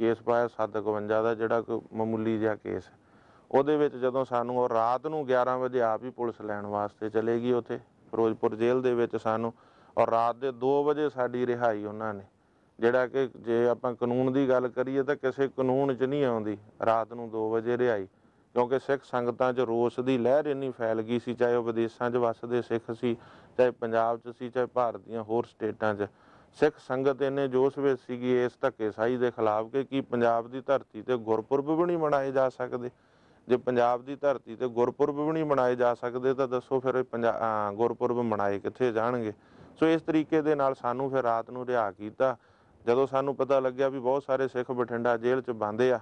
ਕੇਸ ਪਾਇਆ 751 ਦਾ, ਜਿਹੜਾ ਕੋਈ ਮਾਮੂਲੀ ਜਿਹਾ ਕੇਸ ਉਹਦੇ ਵਿੱਚ ਜਦੋਂ ਸਾਨੂੰ ਉਹ ਰਾਤ ਨੂੰ 11 ਵਜੇ ਆਪ ਹੀ ਪੁਲਿਸ ਲੈਣ ਵਾਸਤੇ ਚਲੇਗੀ ਉੱਥੇ, ਫਿਰੋਜ਼ਪੁਰ ਜੇਲ੍ਹ ਦੇ ਵਿੱਚ ਸਾਨੂੰ, ਔਰ ਰਾਤ ਦੇ 2 ਵਜੇ ਸਾਡੀ ਰਿਹਾਈ ਉਹਨਾਂ ਨੇ। ਜਿਹੜਾ ਕਿ ਜੇ ਆਪਾਂ ਕਾਨੂੰਨ ਦੀ ਗੱਲ ਕਰੀਏ ਤਾਂ ਕਿਸੇ ਕਾਨੂੰਨ 'ਚ ਨਹੀਂ ਆਉਂਦੀ, ਰਾਤ ਨੂੰ 2 ਵਜੇ ਰਿਹਾਈ। ਕਿਉਂਕਿ ਸਿੱਖ ਸੰਗਤਾਂ 'ਚ ਰੋਸ ਦੀ ਲਹਿਰ ਇੰਨੀ ਫੈਲ ਗਈ ਸੀ, ਚਾਹੇ ਉਹ ਵਿਦੇਸ਼ਾਂ 'ਚ ਵੱਸਦੇ ਸਿੱਖ ਸੀ, ਚਾਹੇ ਪੰਜਾਬ 'ਚ ਸੀ, ਚਾਹੇ ਭਾਰਤ ਦੀਆਂ ਹੋਰ ਸਟੇਟਾਂ 'ਚ। ਸਿੱਖ ਸੰਗਤ ਇੰਨੇ ਜੋਸ਼ ਵਿੱਚ ਸੀਗੀ ਇਸ ਧੱਕੇਸ਼ਾਹੀ ਦੇ ਖਿਲਾਫ ਕਿ ਕੀ ਪੰਜਾਬ ਦੀ ਧਰਤੀ ਤੇ ਗੁਰਪੁਰਬ ਵੀ ਨਹੀਂ ਮਨਾਏ ਜਾ ਸਕਦੇ? ਜੇ ਪੰਜਾਬ ਦੀ ਧਰਤੀ ਤੇ ਗੁਰਪੁਰਬ ਵੀ ਨਹੀਂ ਮਨਾਏ ਜਾ ਸਕਦੇ, ਤਾਂ ਦੱਸੋ ਫਿਰ ਇਹ ਪੰਜਾ- ਗੁਰਪੁਰਬ ਮਨਾਏ ਕਿੱਥੇ ਜਾਣਗੇ? ਸੋ ਇਸ ਤਰੀਕੇ ਦੇ ਨਾਲ ਸਾਨੂੰ ਫਿਰ ਰਾਤ ਨੂੰ ਰਿਹਾ ਕੀਤਾ। ਜਦੋਂ ਸਾਨੂੰ ਪਤਾ ਲੱਗਿਆ ਵੀ ਬਹੁਤ ਸਾਰੇ ਸਿੱਖ ਬਠਿੰਡਾ ਜੇਲ੍ਹ 'ਚ ਬੰਦੇ ਆ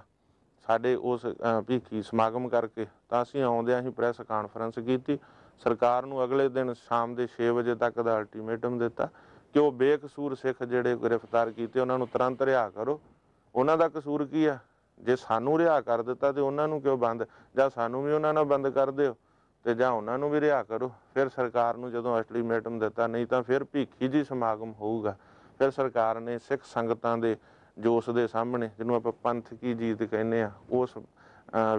ਸਾਡੇ ਉਸ ਭੀਖੀ ਸਮਾਗਮ ਕਰਕੇ, ਤਾਂ ਅਸੀਂ ਆਉਂਦਿਆਂ ਹੀ ਪ੍ਰੈਸ ਕਾਨਫਰੰਸ ਕੀਤੀ। ਸਰਕਾਰ ਨੂੰ ਅਗਲੇ ਦਿਨ ਸ਼ਾਮ ਦੇ 6 ਵਜੇ ਤੱਕ ਦਾ ਅਲਟੀਮੇਟਮ ਦਿੱਤਾ ਕਿ ਉਹ ਬੇਕਸੂਰ ਸਿੱਖ ਜਿਹੜੇ ਗ੍ਰਿਫਤਾਰ ਕੀਤੇ, ਉਹਨਾਂ ਨੂੰ ਤੁਰੰਤ ਰਿਹਾ ਕਰੋ। ਉਹਨਾਂ ਦਾ ਕਸੂਰ ਕੀ ਆ? ਜੇ ਸਾਨੂੰ ਰਿਹਾ ਕਰ ਦਿੱਤਾ ਤੇ ਉਹਨਾਂ ਨੂੰ ਕਿਉਂ ਬੰਦ? ਜਾਂ ਸਾਨੂੰ ਵੀ ਉਹਨਾਂ ਨਾਲ ਬੰਦ ਕਰ ਦਿਓ ਤੇ ਜਾਂ ਉਹਨਾਂ ਨੂੰ ਵੀ ਰਿਹਾ ਕਰੋ? ਫਿਰ ਸਰਕਾਰ ਨੂੰ ਜਦੋਂ ਅਲਟੀਮੇਟਮ ਦਿੱਤਾ, ਨਹੀਂ ਤਾਂ ਫਿਰ ਭੀਖੀ ਜੀ ਸਮਾਗਮ ਹੋਊਗਾ। ਫਿਰ ਸਰਕਾਰ ਨੇ ਸਿੱਖ ਸੰਗਤਾਂ ਦੇ ਜੋਸ਼ ਦੇ ਸਾਹਮਣੇ ਜਿਹਨੂੰ ਆਪਾਂ ਪੰਥ ਕੀ ਜੀਤ ਕਹਿੰਦੇ ਆ ਉਸ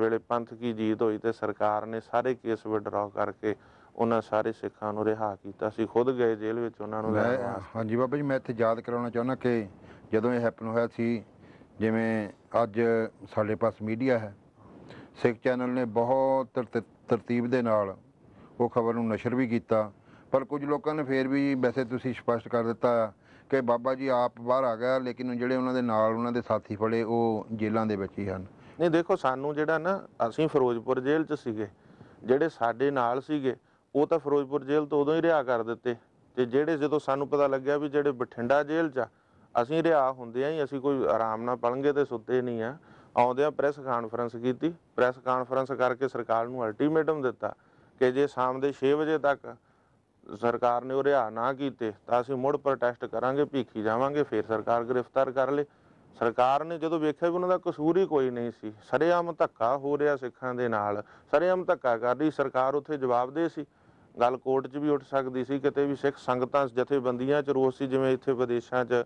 ਵੇਲੇ ਪੰਥ ਕੀ ਜੀਤ ਹੋਈ ਤੇ ਸਰਕਾਰ ਨੇ ਸਾਰੇ ਕੇਸ ਵਿਡਰਾਅ ਕਰਕੇ ਉਹਨਾਂ ਸਾਰੇ ਸਿੱਖਾਂ ਨੂੰ ਰਿਹਾ ਕੀਤਾ ਸੀ ਖੁਦ ਗਏ ਜੇਲ੍ਹ ਵਿੱਚ ਉਹਨਾਂ ਨੂੰ ਵਾਸਤੇ। ਹਾਂਜੀ ਬਾਬਾ ਜੀ ਮੈਂ ਇੱਥੇ ਯਾਦ ਕਰਾਉਣਾ ਚਾਹੁੰਦਾ ਕਿ ਜਦੋਂ ਇਹ ਹੈਪਨ ਹੋਇਆ ਸੀ ਜਿਵੇਂ ਅੱਜ ਸਾਡੇ ਪਾਸ ਮੀਡੀਆ ਹੈ ਸਿੱਖ ਚੈਨਲ ਨੇ ਬਹੁਤ ਤਰਤ- ਤਰਤੀਬ ਦੇ ਨਾਲ ਉਹ ਖਬਰ ਨੂੰ ਨਸ਼ਰ ਵੀ ਕੀਤਾ ਪਰ ਕੁਝ ਲੋਕਾਂ ਨੇ ਫੇਰ ਵੀ ਵੈਸੇ ਤੁਸੀਂ ਸਪਸ਼ਟ ਕਰ ਦਿੱਤਾ ਕਿ ਬਾਬਾ ਜੀ ਆਪ ਬਾਹਰ ਆ ਗਿਆ, ਲੇਕਿਨ ਜਿਹੜੇ ਉਹਨਾਂ ਦੇ ਨਾਲ ਉਹਨਾਂ ਦੇ ਸਾਥੀ ਫੜੇ, ਉਹ ਜੇਲ੍ਹਾਂ ਦੇ ਵਿੱਚ ਹੀ ਹਨ। ਨਹੀਂ, ਦੇਖੋ, ਸਾਨੂੰ ਜਿਹੜਾ ਨਾ, ਅਸੀਂ ਫਿਰੋਜ਼ਪੁਰ ਜੇਲ੍ਹ 'ਚ ਸੀਗੇ, ਜਿਹੜੇ ਸਾਡੇ ਨਾਲ ਸੀਗੇ, ਉਹ ਤਾਂ ਫਿਰੋਜ਼ਪੁਰ ਜੇਲ੍ਹ ਤੋਂ ਉਦੋਂ ਹੀ ਰਿਹਾ ਕਰ ਦਿੱਤੇ। ਤੇ ਜਿਹੜੇ ਜਦੋਂ ਸਾਨੂੰ ਪਤਾ ਲੱਗਿਆ ਵੀ ਜਿਹੜੇ ਬਠਿੰਡਾ ਜੇਲ੍ਹ 'ਚ ਆ, ਅਸੀਂ ਰਿਹਾ ਹੁੰਦੇ ਆ ਹੀ ਅਸੀਂ ਕੋਈ ਆਰਾਮ ਨਾਲ ਪਲੰਗੇ ਤੇ ਸੁੱਤੇ ਨਹੀਂ ਆ। ਆਉਂਦਿਆਂ ਪ੍ਰੈਸ ਕਾਨਫਰੰਸ ਕੀਤੀ, ਪ੍ਰੈਸ ਕਾਨਫਰੰਸ ਕਰਕੇ ਸਰਕਾਰ ਨੂੰ ਅਲਟੀਮੇਟਮ ਦਿੱਤਾ ਕਿ ਜੇ ਸ਼ਾਮ ਦੇ 6 ਵਜੇ ਤੱਕ ਸਰਕਾਰ ਨੇ ਉਹ ਰਿਹਾ ਨਾ ਕੀਤੇ, ਤਾਂ ਅਸੀਂ ਮੁੜ ਪ੍ਰੋਟੈਸਟ ਕਰਾਂਗੇ, ਭੀਖੀ ਜਾਵਾਂਗੇ, ਫਿਰ ਸਰਕਾਰ ਗ੍ਰਿਫਤਾਰ ਕਰ ਲੇ। ਸਰਕਾਰ ਨੇ ਜਦੋਂ ਵੇਖਿਆ ਵੀ ਉਹਨਾਂ ਦਾ ਕਸੂਰ ਹੀ ਕੋਈ ਨਹੀਂ ਸੀ, ਸਰੇਆਮ ਧੱਕਾ ਹੋ ਰਿਹਾ ਸਿੱਖਾਂ ਦੇ ਨਾਲ, ਸਰੇਆਮ ਧੱਕਾ ਕਰ ਰਹੀ, ਸਰਕਾਰ ਉੱਥੇ ਜਵਾਬਦੇ ਸੀ। ਗੱਲ ਕੋਰਟ 'ਚ ਵੀ ਉੱਠ ਸਕਦੀ ਸੀ, ਕਿਤੇ ਵੀ ਸਿੱਖ ਸੰਗਤਾਂ, ਜਥੇਬੰਦੀਆਂ 'ਚ ਰੋਸ ਸੀ, ਜਿਵੇਂ ਇੱਥੇ ਵਿਦੇਸ਼ਾਂ 'ਚ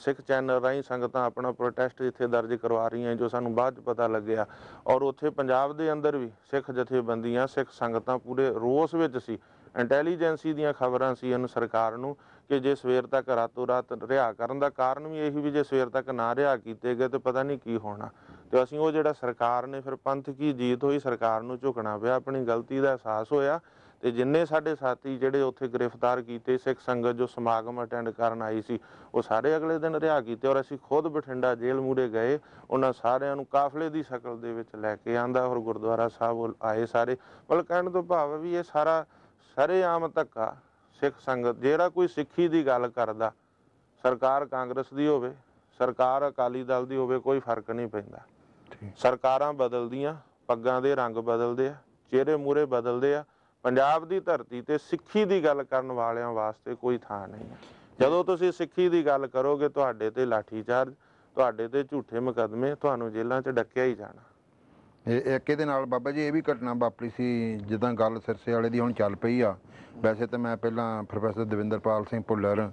ਸਿੱਖ ਚੈਨਲ ਰਾਹੀਂ ਸੰਗਤਾਂ ਆਪਣਾ ਪ੍ਰੋਟੈਸਟ ਇੱਥੇ ਦਰਜ ਕਰਵਾ ਰਹੀਆਂ ਜੋ ਸਾਨੂੰ ਬਾਅਦ 'ਚ ਪਤਾ ਲੱਗਿਆ। ਔਰ ਉੱਥੇ ਪੰਜਾਬ ਦੇ ਅੰਦਰ ਵੀ ਸਿੱਖ ਜਥੇਬੰਦੀਆਂ, ਸਿੱਖ ਸੰਗਤਾਂ ਪੂਰੇ ਰੋਸ ਵਿੱਚ ਸੀ। ਇੰਟੈਲੀਜੈਂਸੀ ਦੀਆਂ ਖਬਰਾਂ ਸੀ ਇਹਨੂੰ ਸਰਕਾਰ ਨੂੰ ਕਿ ਜੇ ਸਵੇਰ ਤੱਕ ਰਾਤੋਂ ਰਾਤ ਰਿਹਾ ਕਰਨ ਦਾ ਕਾਰਨ ਵੀ ਇਹੀ ਵੀ ਜੇ ਸਵੇਰ ਤੱਕ ਨਾ ਰਿਹਾ ਕੀਤੇ ਗਏ ਤੇ ਪਤਾ ਨਹੀਂ ਕੀ ਹੋਣਾ। ਤੇ ਅਸੀਂ ਉਹ ਜਿਹੜਾ ਸਰਕਾਰ ਨੇ ਫਿਰ ਪੰਥ ਕੀ ਜੀਤ ਹੋਈ ਸਰਕਾਰ ਨੂੰ ਝੁਕਣਾ ਪਿਆ, ਆਪਣੀ ਗਲਤੀ ਦਾ ਅਹਿਸਾਸ ਹੋਇਆ ਤੇ ਜਿੰਨੇ ਸਾਡੇ ਸਾਥੀ ਜਿਹੜੇ ਉੱਥੇ ਗ੍ਰਿਫਤਾਰ ਕੀਤੇ, ਸਿੱਖ ਸੰਗਤ ਜੋ ਸਮਾਗਮ ਅਟੈਂਡ ਕਰਨ ਆਈ ਸੀ, ਉਹ ਸਾਰੇ ਅਗਲੇ ਦਿਨ ਰਿਹਾ ਕੀਤੇ ਔਰ ਅਸੀਂ ਖੁਦ ਬਠਿੰਡਾ ਜੇਲ੍ਹ ਮੂਰੇ ਗਏ, ਉਹਨਾਂ ਸਾਰਿਆਂ ਨੂੰ ਕਾਫਲੇ ਦੀ ਸ਼ਕਲ ਦੇ ਵਿੱਚ ਲੈ ਕੇ ਆਂਦਾ ਔਰ ਗੁਰਦੁਆਰਾ ਸਾਹਿਬ ਆਏ ਸਾਰੇ। ਬਲ ਕਹਿਣ ਤੋਂ ਭਾਵ ਵੀ ਇਹ ਸਾਰਾ ਸਰੇਆਮ ਧੱਕਾ ਸਿੱਖ ਸੰਗਤ ਜਿਹੜਾ ਕੋਈ ਸਿੱਖੀ ਦੀ ਗੱਲ ਕਰਦਾ ਸਰਕਾਰ ਕਾਂਗਰਸ ਦੀ ਹੋਵੇ ਸਰਕਾਰ ਅਕਾਲੀ ਦਲ ਦੀ ਹੋਵੇ ਕੋਈ ਫ਼ਰਕ ਨਹੀਂ ਪੈਂਦਾ। ਸਰਕਾਰਾਂ ਬਦਲਦੀਆਂ ਪੱਗਾਂ ਦੇ ਰੰਗ ਬਦਲਦੇ ਆ ਚਿਹਰੇ ਮੂਰੇ ਬਦਲਦੇ ਆ ਪੰਜਾਬ ਦੀ ਧਰਤੀ ਤੇ ਸਿੱਖੀ ਦੀ ਗੱਲ ਕਰਨ ਵਾਲਿਆਂ ਵਾਸਤੇ ਕੋਈ ਥਾਂ ਨਹੀਂ ਹੈ। ਜਦੋਂ ਤੁਸੀਂ ਸਿੱਖੀ ਦੀ ਗੱਲ ਕਰੋਗੇ ਤੁਹਾਡੇ ਤੇ ਲਾਠੀ ਚਾਰਜ ਤੁਹਾਡੇ ਤੇ ਝੂਠੇ ਮੁਕੱਦਮੇ ਤੁਹਾਨੂੰ ਜੇਲ੍ਹਾਂ 'ਚ ਡੱਕਿਆ ਹੀ ਜਾਣਾ। ਇੱਕ ਇਹਦੇ ਨਾਲ ਬਾਬਾ ਜੀ ਇਹ ਵੀ ਘਟਨਾ ਵਾਪਰੀ ਸੀ, ਜਿੱਦਾਂ ਗੱਲ ਸਿਰਸੇ ਵਾਲੇ ਦੀ ਹੁਣ ਚੱਲ ਪਈ ਆ। ਵੈਸੇ ਤਾਂ ਮੈਂ ਪਹਿਲਾਂ ਪ੍ਰੋਫੈਸਰ ਦਵਿੰਦਰਪਾਲ ਸਿੰਘ ਭੁੱਲਰ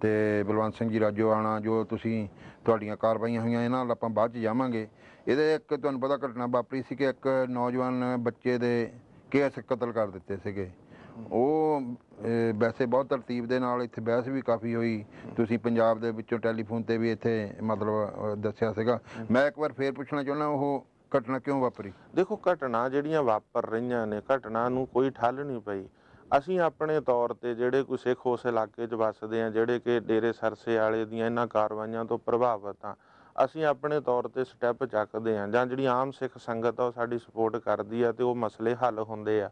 ਤੇ ਬਲਵੰਤ ਸਿੰਘ ਜੀ ਰਾਜੋਆਣਾ, ਜੋ ਤੁਸੀਂ ਤੁਹਾਡੀਆਂ ਕਾਰਵਾਈਆਂ ਹੋਈਆਂ, ਇਹਨਾਂ ਨਾਲ ਆਪਾਂ ਬਾਅਦ ਚ ਜਾਵਾਂਗੇ। ਇਹਦੇ ਇੱਕ ਤੁਹਾਨੂੰ ਪਤਾ ਘਟਨਾ ਵਾਪਰੀ ਸੀ ਕਿ ਇੱਕ ਨੌਜਵਾਨ ਬੱਚੇ ਦੇ ਕੇਸ ਕਤਲ ਕਰ ਦਿੱਤੇ ਸੀਗੇ। ਉਹ ਵੈਸੇ ਬਹੁਤ ਤਰਤੀਬ ਦੇ ਨਾਲ ਇੱਥੇ ਬਹਿਸ ਵੀ ਕਾਫੀ ਹੋਈ। ਤੁਸੀਂ ਪੰਜਾਬ ਦੇ ਵਿੱਚੋਂ ਟੈਲੀਫੋਨ ਤੇ ਵੀ ਇੱਥੇ ਮਤਲਬ ਦੱਸਿਆ ਸੀਗਾ। ਮੈਂ ਇੱਕ ਵਾਰ ਫੇਰ ਪੁੱਛਣਾ ਚਾਹੁੰਦਾ, ਉਹ ਘਟਨਾ ਕਿਉਂ ਵਾਪਰੀ? ਦੇਖੋ, ਘਟਨਾ ਜਿਹੜੀਆਂ ਵਾਪਰ ਰਹੀਆਂ ਨੇ, ਘਟਨਾ ਨੂੰ ਕੋਈ ਠੱਲ ਨਹੀਂ ਪਈ। ਅਸੀਂ ਆਪਣੇ ਤੌਰ ਤੇ ਜਿਹੜੇ ਕੋਈ ਸਿੱਖ ਉਸ ਇਲਾਕੇ 'ਚ ਵੱਸਦੇ ਆ, ਜਿਹੜੇ ਕਿ ਡੇਰੇ ਸਰਸੇ ਵਾਲੇ ਦੀਆਂ ਇਹਨਾਂ ਕਾਰਵਾਈਆਂ ਤੋਂ ਪ੍ਰਭਾਵਿਤ ਆ, ਅਸੀਂ ਆਪਣੇ ਤੌਰ ਤੇ ਸਟੈਪ ਚੱਕਦੇ ਆ, ਜਾਂ ਜਿਹੜੀ ਆਮ ਸਿੱਖ ਸੰਗਤ ਆ, ਉਹ ਸਾਡੀ ਸਪੋਰਟ ਕਰਦੀ ਆ ਤੇ ਉਹ ਮਸਲੇ ਹੱਲ ਹੁੰਦੇ ਆ।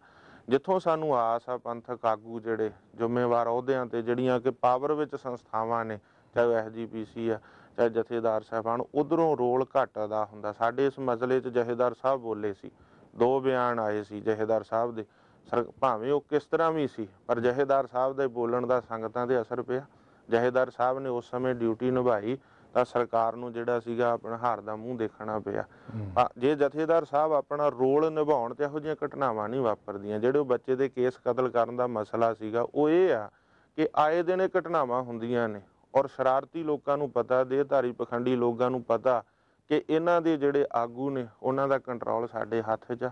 ਜਿੱਥੋਂ ਸਾਨੂੰ ਆਸ ਆ ਪੰਥਕ ਆਗੂ ਜਿਹੜੇ ਜ਼ਿੰਮੇਵਾਰ ਅਹੁਦਿਆਂ ਤੇ, ਜਿਹੜੀਆਂ ਕਿ ਪਾਵਰ ਵਿੱਚ ਸੰਸਥਾਵਾਂ ਨੇ, ਚਾਹੇ ਐਸਜੀਪੀਸੀ ਆ ਚਾਹੇ ਜਥੇਦਾਰ ਸਾਹਿਬਾਨ ਉਧਰੋਂ ਰੋਲ ਘੱਟ ਦਾ ਹੁੰਦਾ। ਸਾਡੇ ਇਸ ਮਸਲੇ 'ਚ ਜਥੇਦਾਰ ਸਾਹਿਬ ਬੋਲੇ ਸੀ। ਦੋ ਬਿਆਨ ਆਏ ਸੀ ਜਥੇਦਾਰ ਸਾਹਿਬ ਦੇ। ਭਾਵੇਂ ਉਹ ਕਿਸ ਤਰ੍ਹਾਂ ਵੀ ਸੀ ਪਰ ਜਥੇਦਾਰ ਸਾਹਿਬ ਦੇ ਬੋਲਣ ਦਾ ਸੰਗਤਾਂ ਤੇ ਅਸਰ ਪਿਆ। ਜਥੇਦਾਰ ਸਾਹਿਬ ਨੇ ਉਸ ਸਮੇਂ ਡਿਊਟੀ ਨਿਭਾਈ ਤਾਂ ਸਰਕਾਰ ਨੂੰ ਜਿਹੜਾ ਸੀਗਾ ਆਪਣਾ ਹਾਰ ਦਾ ਮੂੰਹ ਦੇਖਣਾ ਪਿਆ। ਜੇ ਜਥੇਦਾਰ ਸਾਹਿਬ ਆਪਣਾ ਰੋਲ ਨਿਭਾਉਣ ਤੇ ਇਹੋ ਜਿਹੀਆਂ ਘਟਨਾਵਾਂ ਨਹੀਂ ਵਾਪਰਦੀਆਂ ਜਿਹੜੇ ਉਹ ਬੱਚੇ ਦੇ ਕੇਸ ਕਤਲ ਕਰਨ ਦਾ ਮਸਲਾ ਸੀਗਾ ਉਹ ਇਹ ਆ ਕਿ ਆਏ ਦਿਨ ਇਹ ਘਟਨਾਵਾਂ ਹੁੰਦੀਆਂ ਨੇ। ਔਰ ਸ਼ਰਾਰਤੀ ਲੋਕਾਂ ਨੂੰ ਪਤਾ ਦੇਹਧਾਰੀ ਪਖੰਡੀ ਲੋਕਾਂ ਨੂੰ ਪਤਾ ਕਿ ਇਹਨਾਂ ਦੇ ਜਿਹੜੇ ਆਗੂ ਨੇ ਉਹਨਾਂ ਦਾ ਕੰਟਰੋਲ ਸਾਡੇ ਹੱਥ 'ਚ ਆ।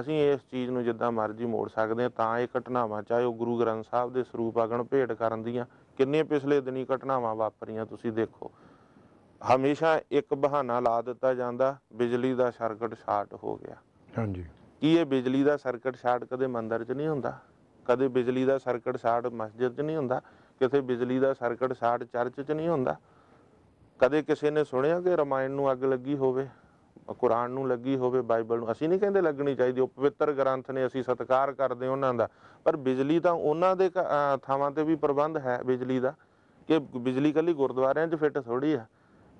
ਅਸੀਂ ਇਸ ਚੀਜ਼ ਨੂੰ ਜਿੱਦਾਂ ਮਰਜ਼ੀ ਮੋੜ ਸਕਦੇ ਹਾਂ ਤਾਂ ਇਹ ਘਟਨਾਵਾਂ ਚਾਹੇ ਉਹ ਗੁਰੂ ਗ੍ਰੰਥ ਸਾਹਿਬ ਦੇ ਸਰੂਪ ਅਗਣ ਭੇਟ ਕਰਨ ਦੀਆਂ ਕਿੰਨੇ ਪਿਛਲੇ ਦਿਨੀ ਘਟਨਾਵਾਂ ਵਾਪਰੀਆਂ ਤੁਸੀਂ ਦੇਖੋ। ਹਮੇਸ਼ਾ ਇੱਕ ਬਹਾਨਾ ਲਾ ਦਿੱਤਾ ਜਾਂਦਾ ਬਿਜਲੀ ਦਾ ਸਰਕਟ ਸ਼ਾਰਟ ਹੋ ਗਿਆ। ਹਾਂਜੀ। ਕੀ ਇਹ ਬਿਜਲੀ ਦਾ ਸਰਕਟ ਸ਼ਾਰਟ ਕਦੇ ਮੰਦਿਰ 'ਚ ਨਹੀਂ ਹੁੰਦਾ? ਕਦੇ ਬਿਜਲੀ ਦਾ ਸਰਕਟ ਸ਼ਾਰਟ ਮਸਜਿਦ 'ਚ ਨਹੀਂ ਹੁੰਦਾ? ਕਿਤੇ ਬਿਜਲੀ ਦਾ ਸਰਕਟ ਸ਼ਾਰਟ ਚਰਚ 'ਚ ਨਹੀਂ ਹੁੰਦਾ। ਕਦੇ ਕਿਸੇ ਨੇ ਸੁਣਿਆ ਕਿ ਰਮਾਇਣ ਨੂੰ ਅੱਗ ਲੱਗੀ ਹੋਵੇ, ਕੁਰਾਨ ਨੂੰ ਲੱਗੀ ਹੋਵੇ, ਬਾਈਬਲ ਨੂੰ? ਅਸੀਂ ਨਹੀਂ ਕਹਿੰਦੇ ਲੱਗਣੀ ਚਾਹੀਦੀ, ਉਹ ਪਵਿੱਤਰ ਗ੍ਰੰਥ ਨੇ, ਅਸੀਂ ਸਤਿਕਾਰ ਕਰਦੇ ਉਹਨਾਂ ਦਾ। ਪਰ ਬਿਜਲੀ ਤਾਂ ਉਹਨਾਂ ਦੇ ਥਾਵਾਂ ਤੇ ਵੀ ਪ੍ਰਬੰਧ ਹੈ ਬਿਜਲੀ ਦਾ, ਕਿ ਬਿਜਲੀ ਕੱਲੀ ਗੁਰਦੁਆਰਿਆਂ 'ਚ ਫਿੱਟ ਥੋੜੀ ਆ।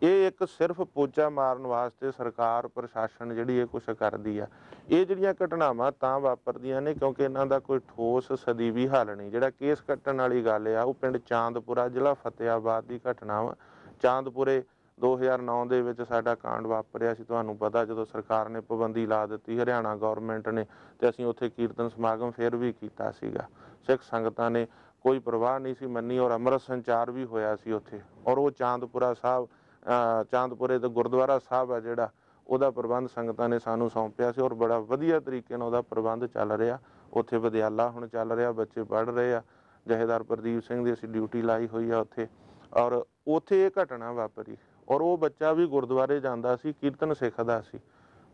ਇਹ ਇੱਕ ਸਿਰਫ ਪੋਚਾ ਮਾਰਨ ਵਾਸਤੇ ਸਰਕਾਰ, ਪ੍ਰਸ਼ਾਸਨ ਜਿਹੜੀ ਇਹ ਕੁਛ ਕਰਦੀ ਆ। ਇਹ ਜਿਹੜੀਆਂ ਘਟਨਾਵਾਂ ਤਾਂ ਵਾਪਰਦੀਆਂ ਨੇ ਕਿਉਂਕਿ ਇਹਨਾਂ ਦਾ ਕੋਈ ਠੋਸ ਸਦੀਵੀ ਹੱਲ ਨਹੀਂ। ਜਿਹੜਾ ਕੇਸ ਕੱਟਣ ਵਾਲੀ ਗੱਲ ਆ, ਉਹ ਪਿੰਡ ਚਾਂਦਪੁਰਾ, ਜ਼ਿਲ੍ਹਾ ਫਤਿਆਬਾਦ ਦੀ ਘਟਨਾ ਵਾ। ਚਾਂਦਪੁਰੇ 2009 ਦੇ ਵਿੱਚ ਸਾਡਾ ਕਾਂਡ ਵਾਪਰਿਆ ਸੀ। ਤੁਹਾਨੂੰ ਪਤਾ ਜਦੋਂ ਸਰਕਾਰ ਨੇ ਪਾਬੰਦੀ ਲਾ ਦਿੱਤੀ, ਹਰਿਆਣਾ ਗਵਰਨਮੈਂਟ ਨੇ ਤੇ ਅਸੀਂ ਉੱਥੇ ਕੀਰਤਨ ਸਮਾਗਮ ਫਿਰ ਵੀ ਕੀਤਾ ਸੀਗਾ। ਸਿੱਖ ਸੰਗਤਾਂ ਨੇ ਕੋਈ ਪਰਵਾਹ ਨਹੀਂ ਸੀ ਮੰਨੀ ਔਰ ਅੰਮ੍ਰਿਤ ਸੰਚਾਰ ਵੀ ਹੋਇਆ ਸੀ ਉੱਥੇ। ਔਰ ਉਹ ਚਾਂਦਪੁਰਾ ਸਾਹਿਬ ਚਾਂਦਪੁਰੇ ਦਾ ਗੁਰਦੁਆਰਾ ਸਾਹਿਬ ਆ ਜਿਹੜਾ, ਉਹਦਾ ਪ੍ਰਬੰਧ ਸੰਗਤਾਂ ਨੇ ਸਾਨੂੰ ਸੌਂਪਿਆ ਸੀ ਔਰ ਬੜਾ ਵਧੀਆ ਤਰੀਕੇ ਨਾਲ ਉਹਦਾ ਪ੍ਰਬੰਧ ਚੱਲ ਰਿਹਾ। ਉੱਥੇ ਵਿਦਿਆਲਾ ਹੁਣ ਚੱਲ ਰਿਹਾ, ਬੱਚੇ ਪੜ੍ਹ ਰਹੇ ਆ। ਜਹੇਦਾਰ ਪ੍ਰਦੀਪ ਸਿੰਘ ਦੀ ਅਸੀਂ ਡਿਊਟੀ ਲਾਈ ਹੋਈ ਆ ਉੱਥੇ। ਔਰ ਉੱਥੇ ਇਹ ਘਟਨਾ ਵਾਪਰੀ ਔਰ ਉਹ ਬੱਚਾ ਵੀ ਗੁਰਦੁਆਰੇ ਜਾਂਦਾ ਸੀ, ਕੀਰਤਨ ਸਿੱਖਦਾ ਸੀ।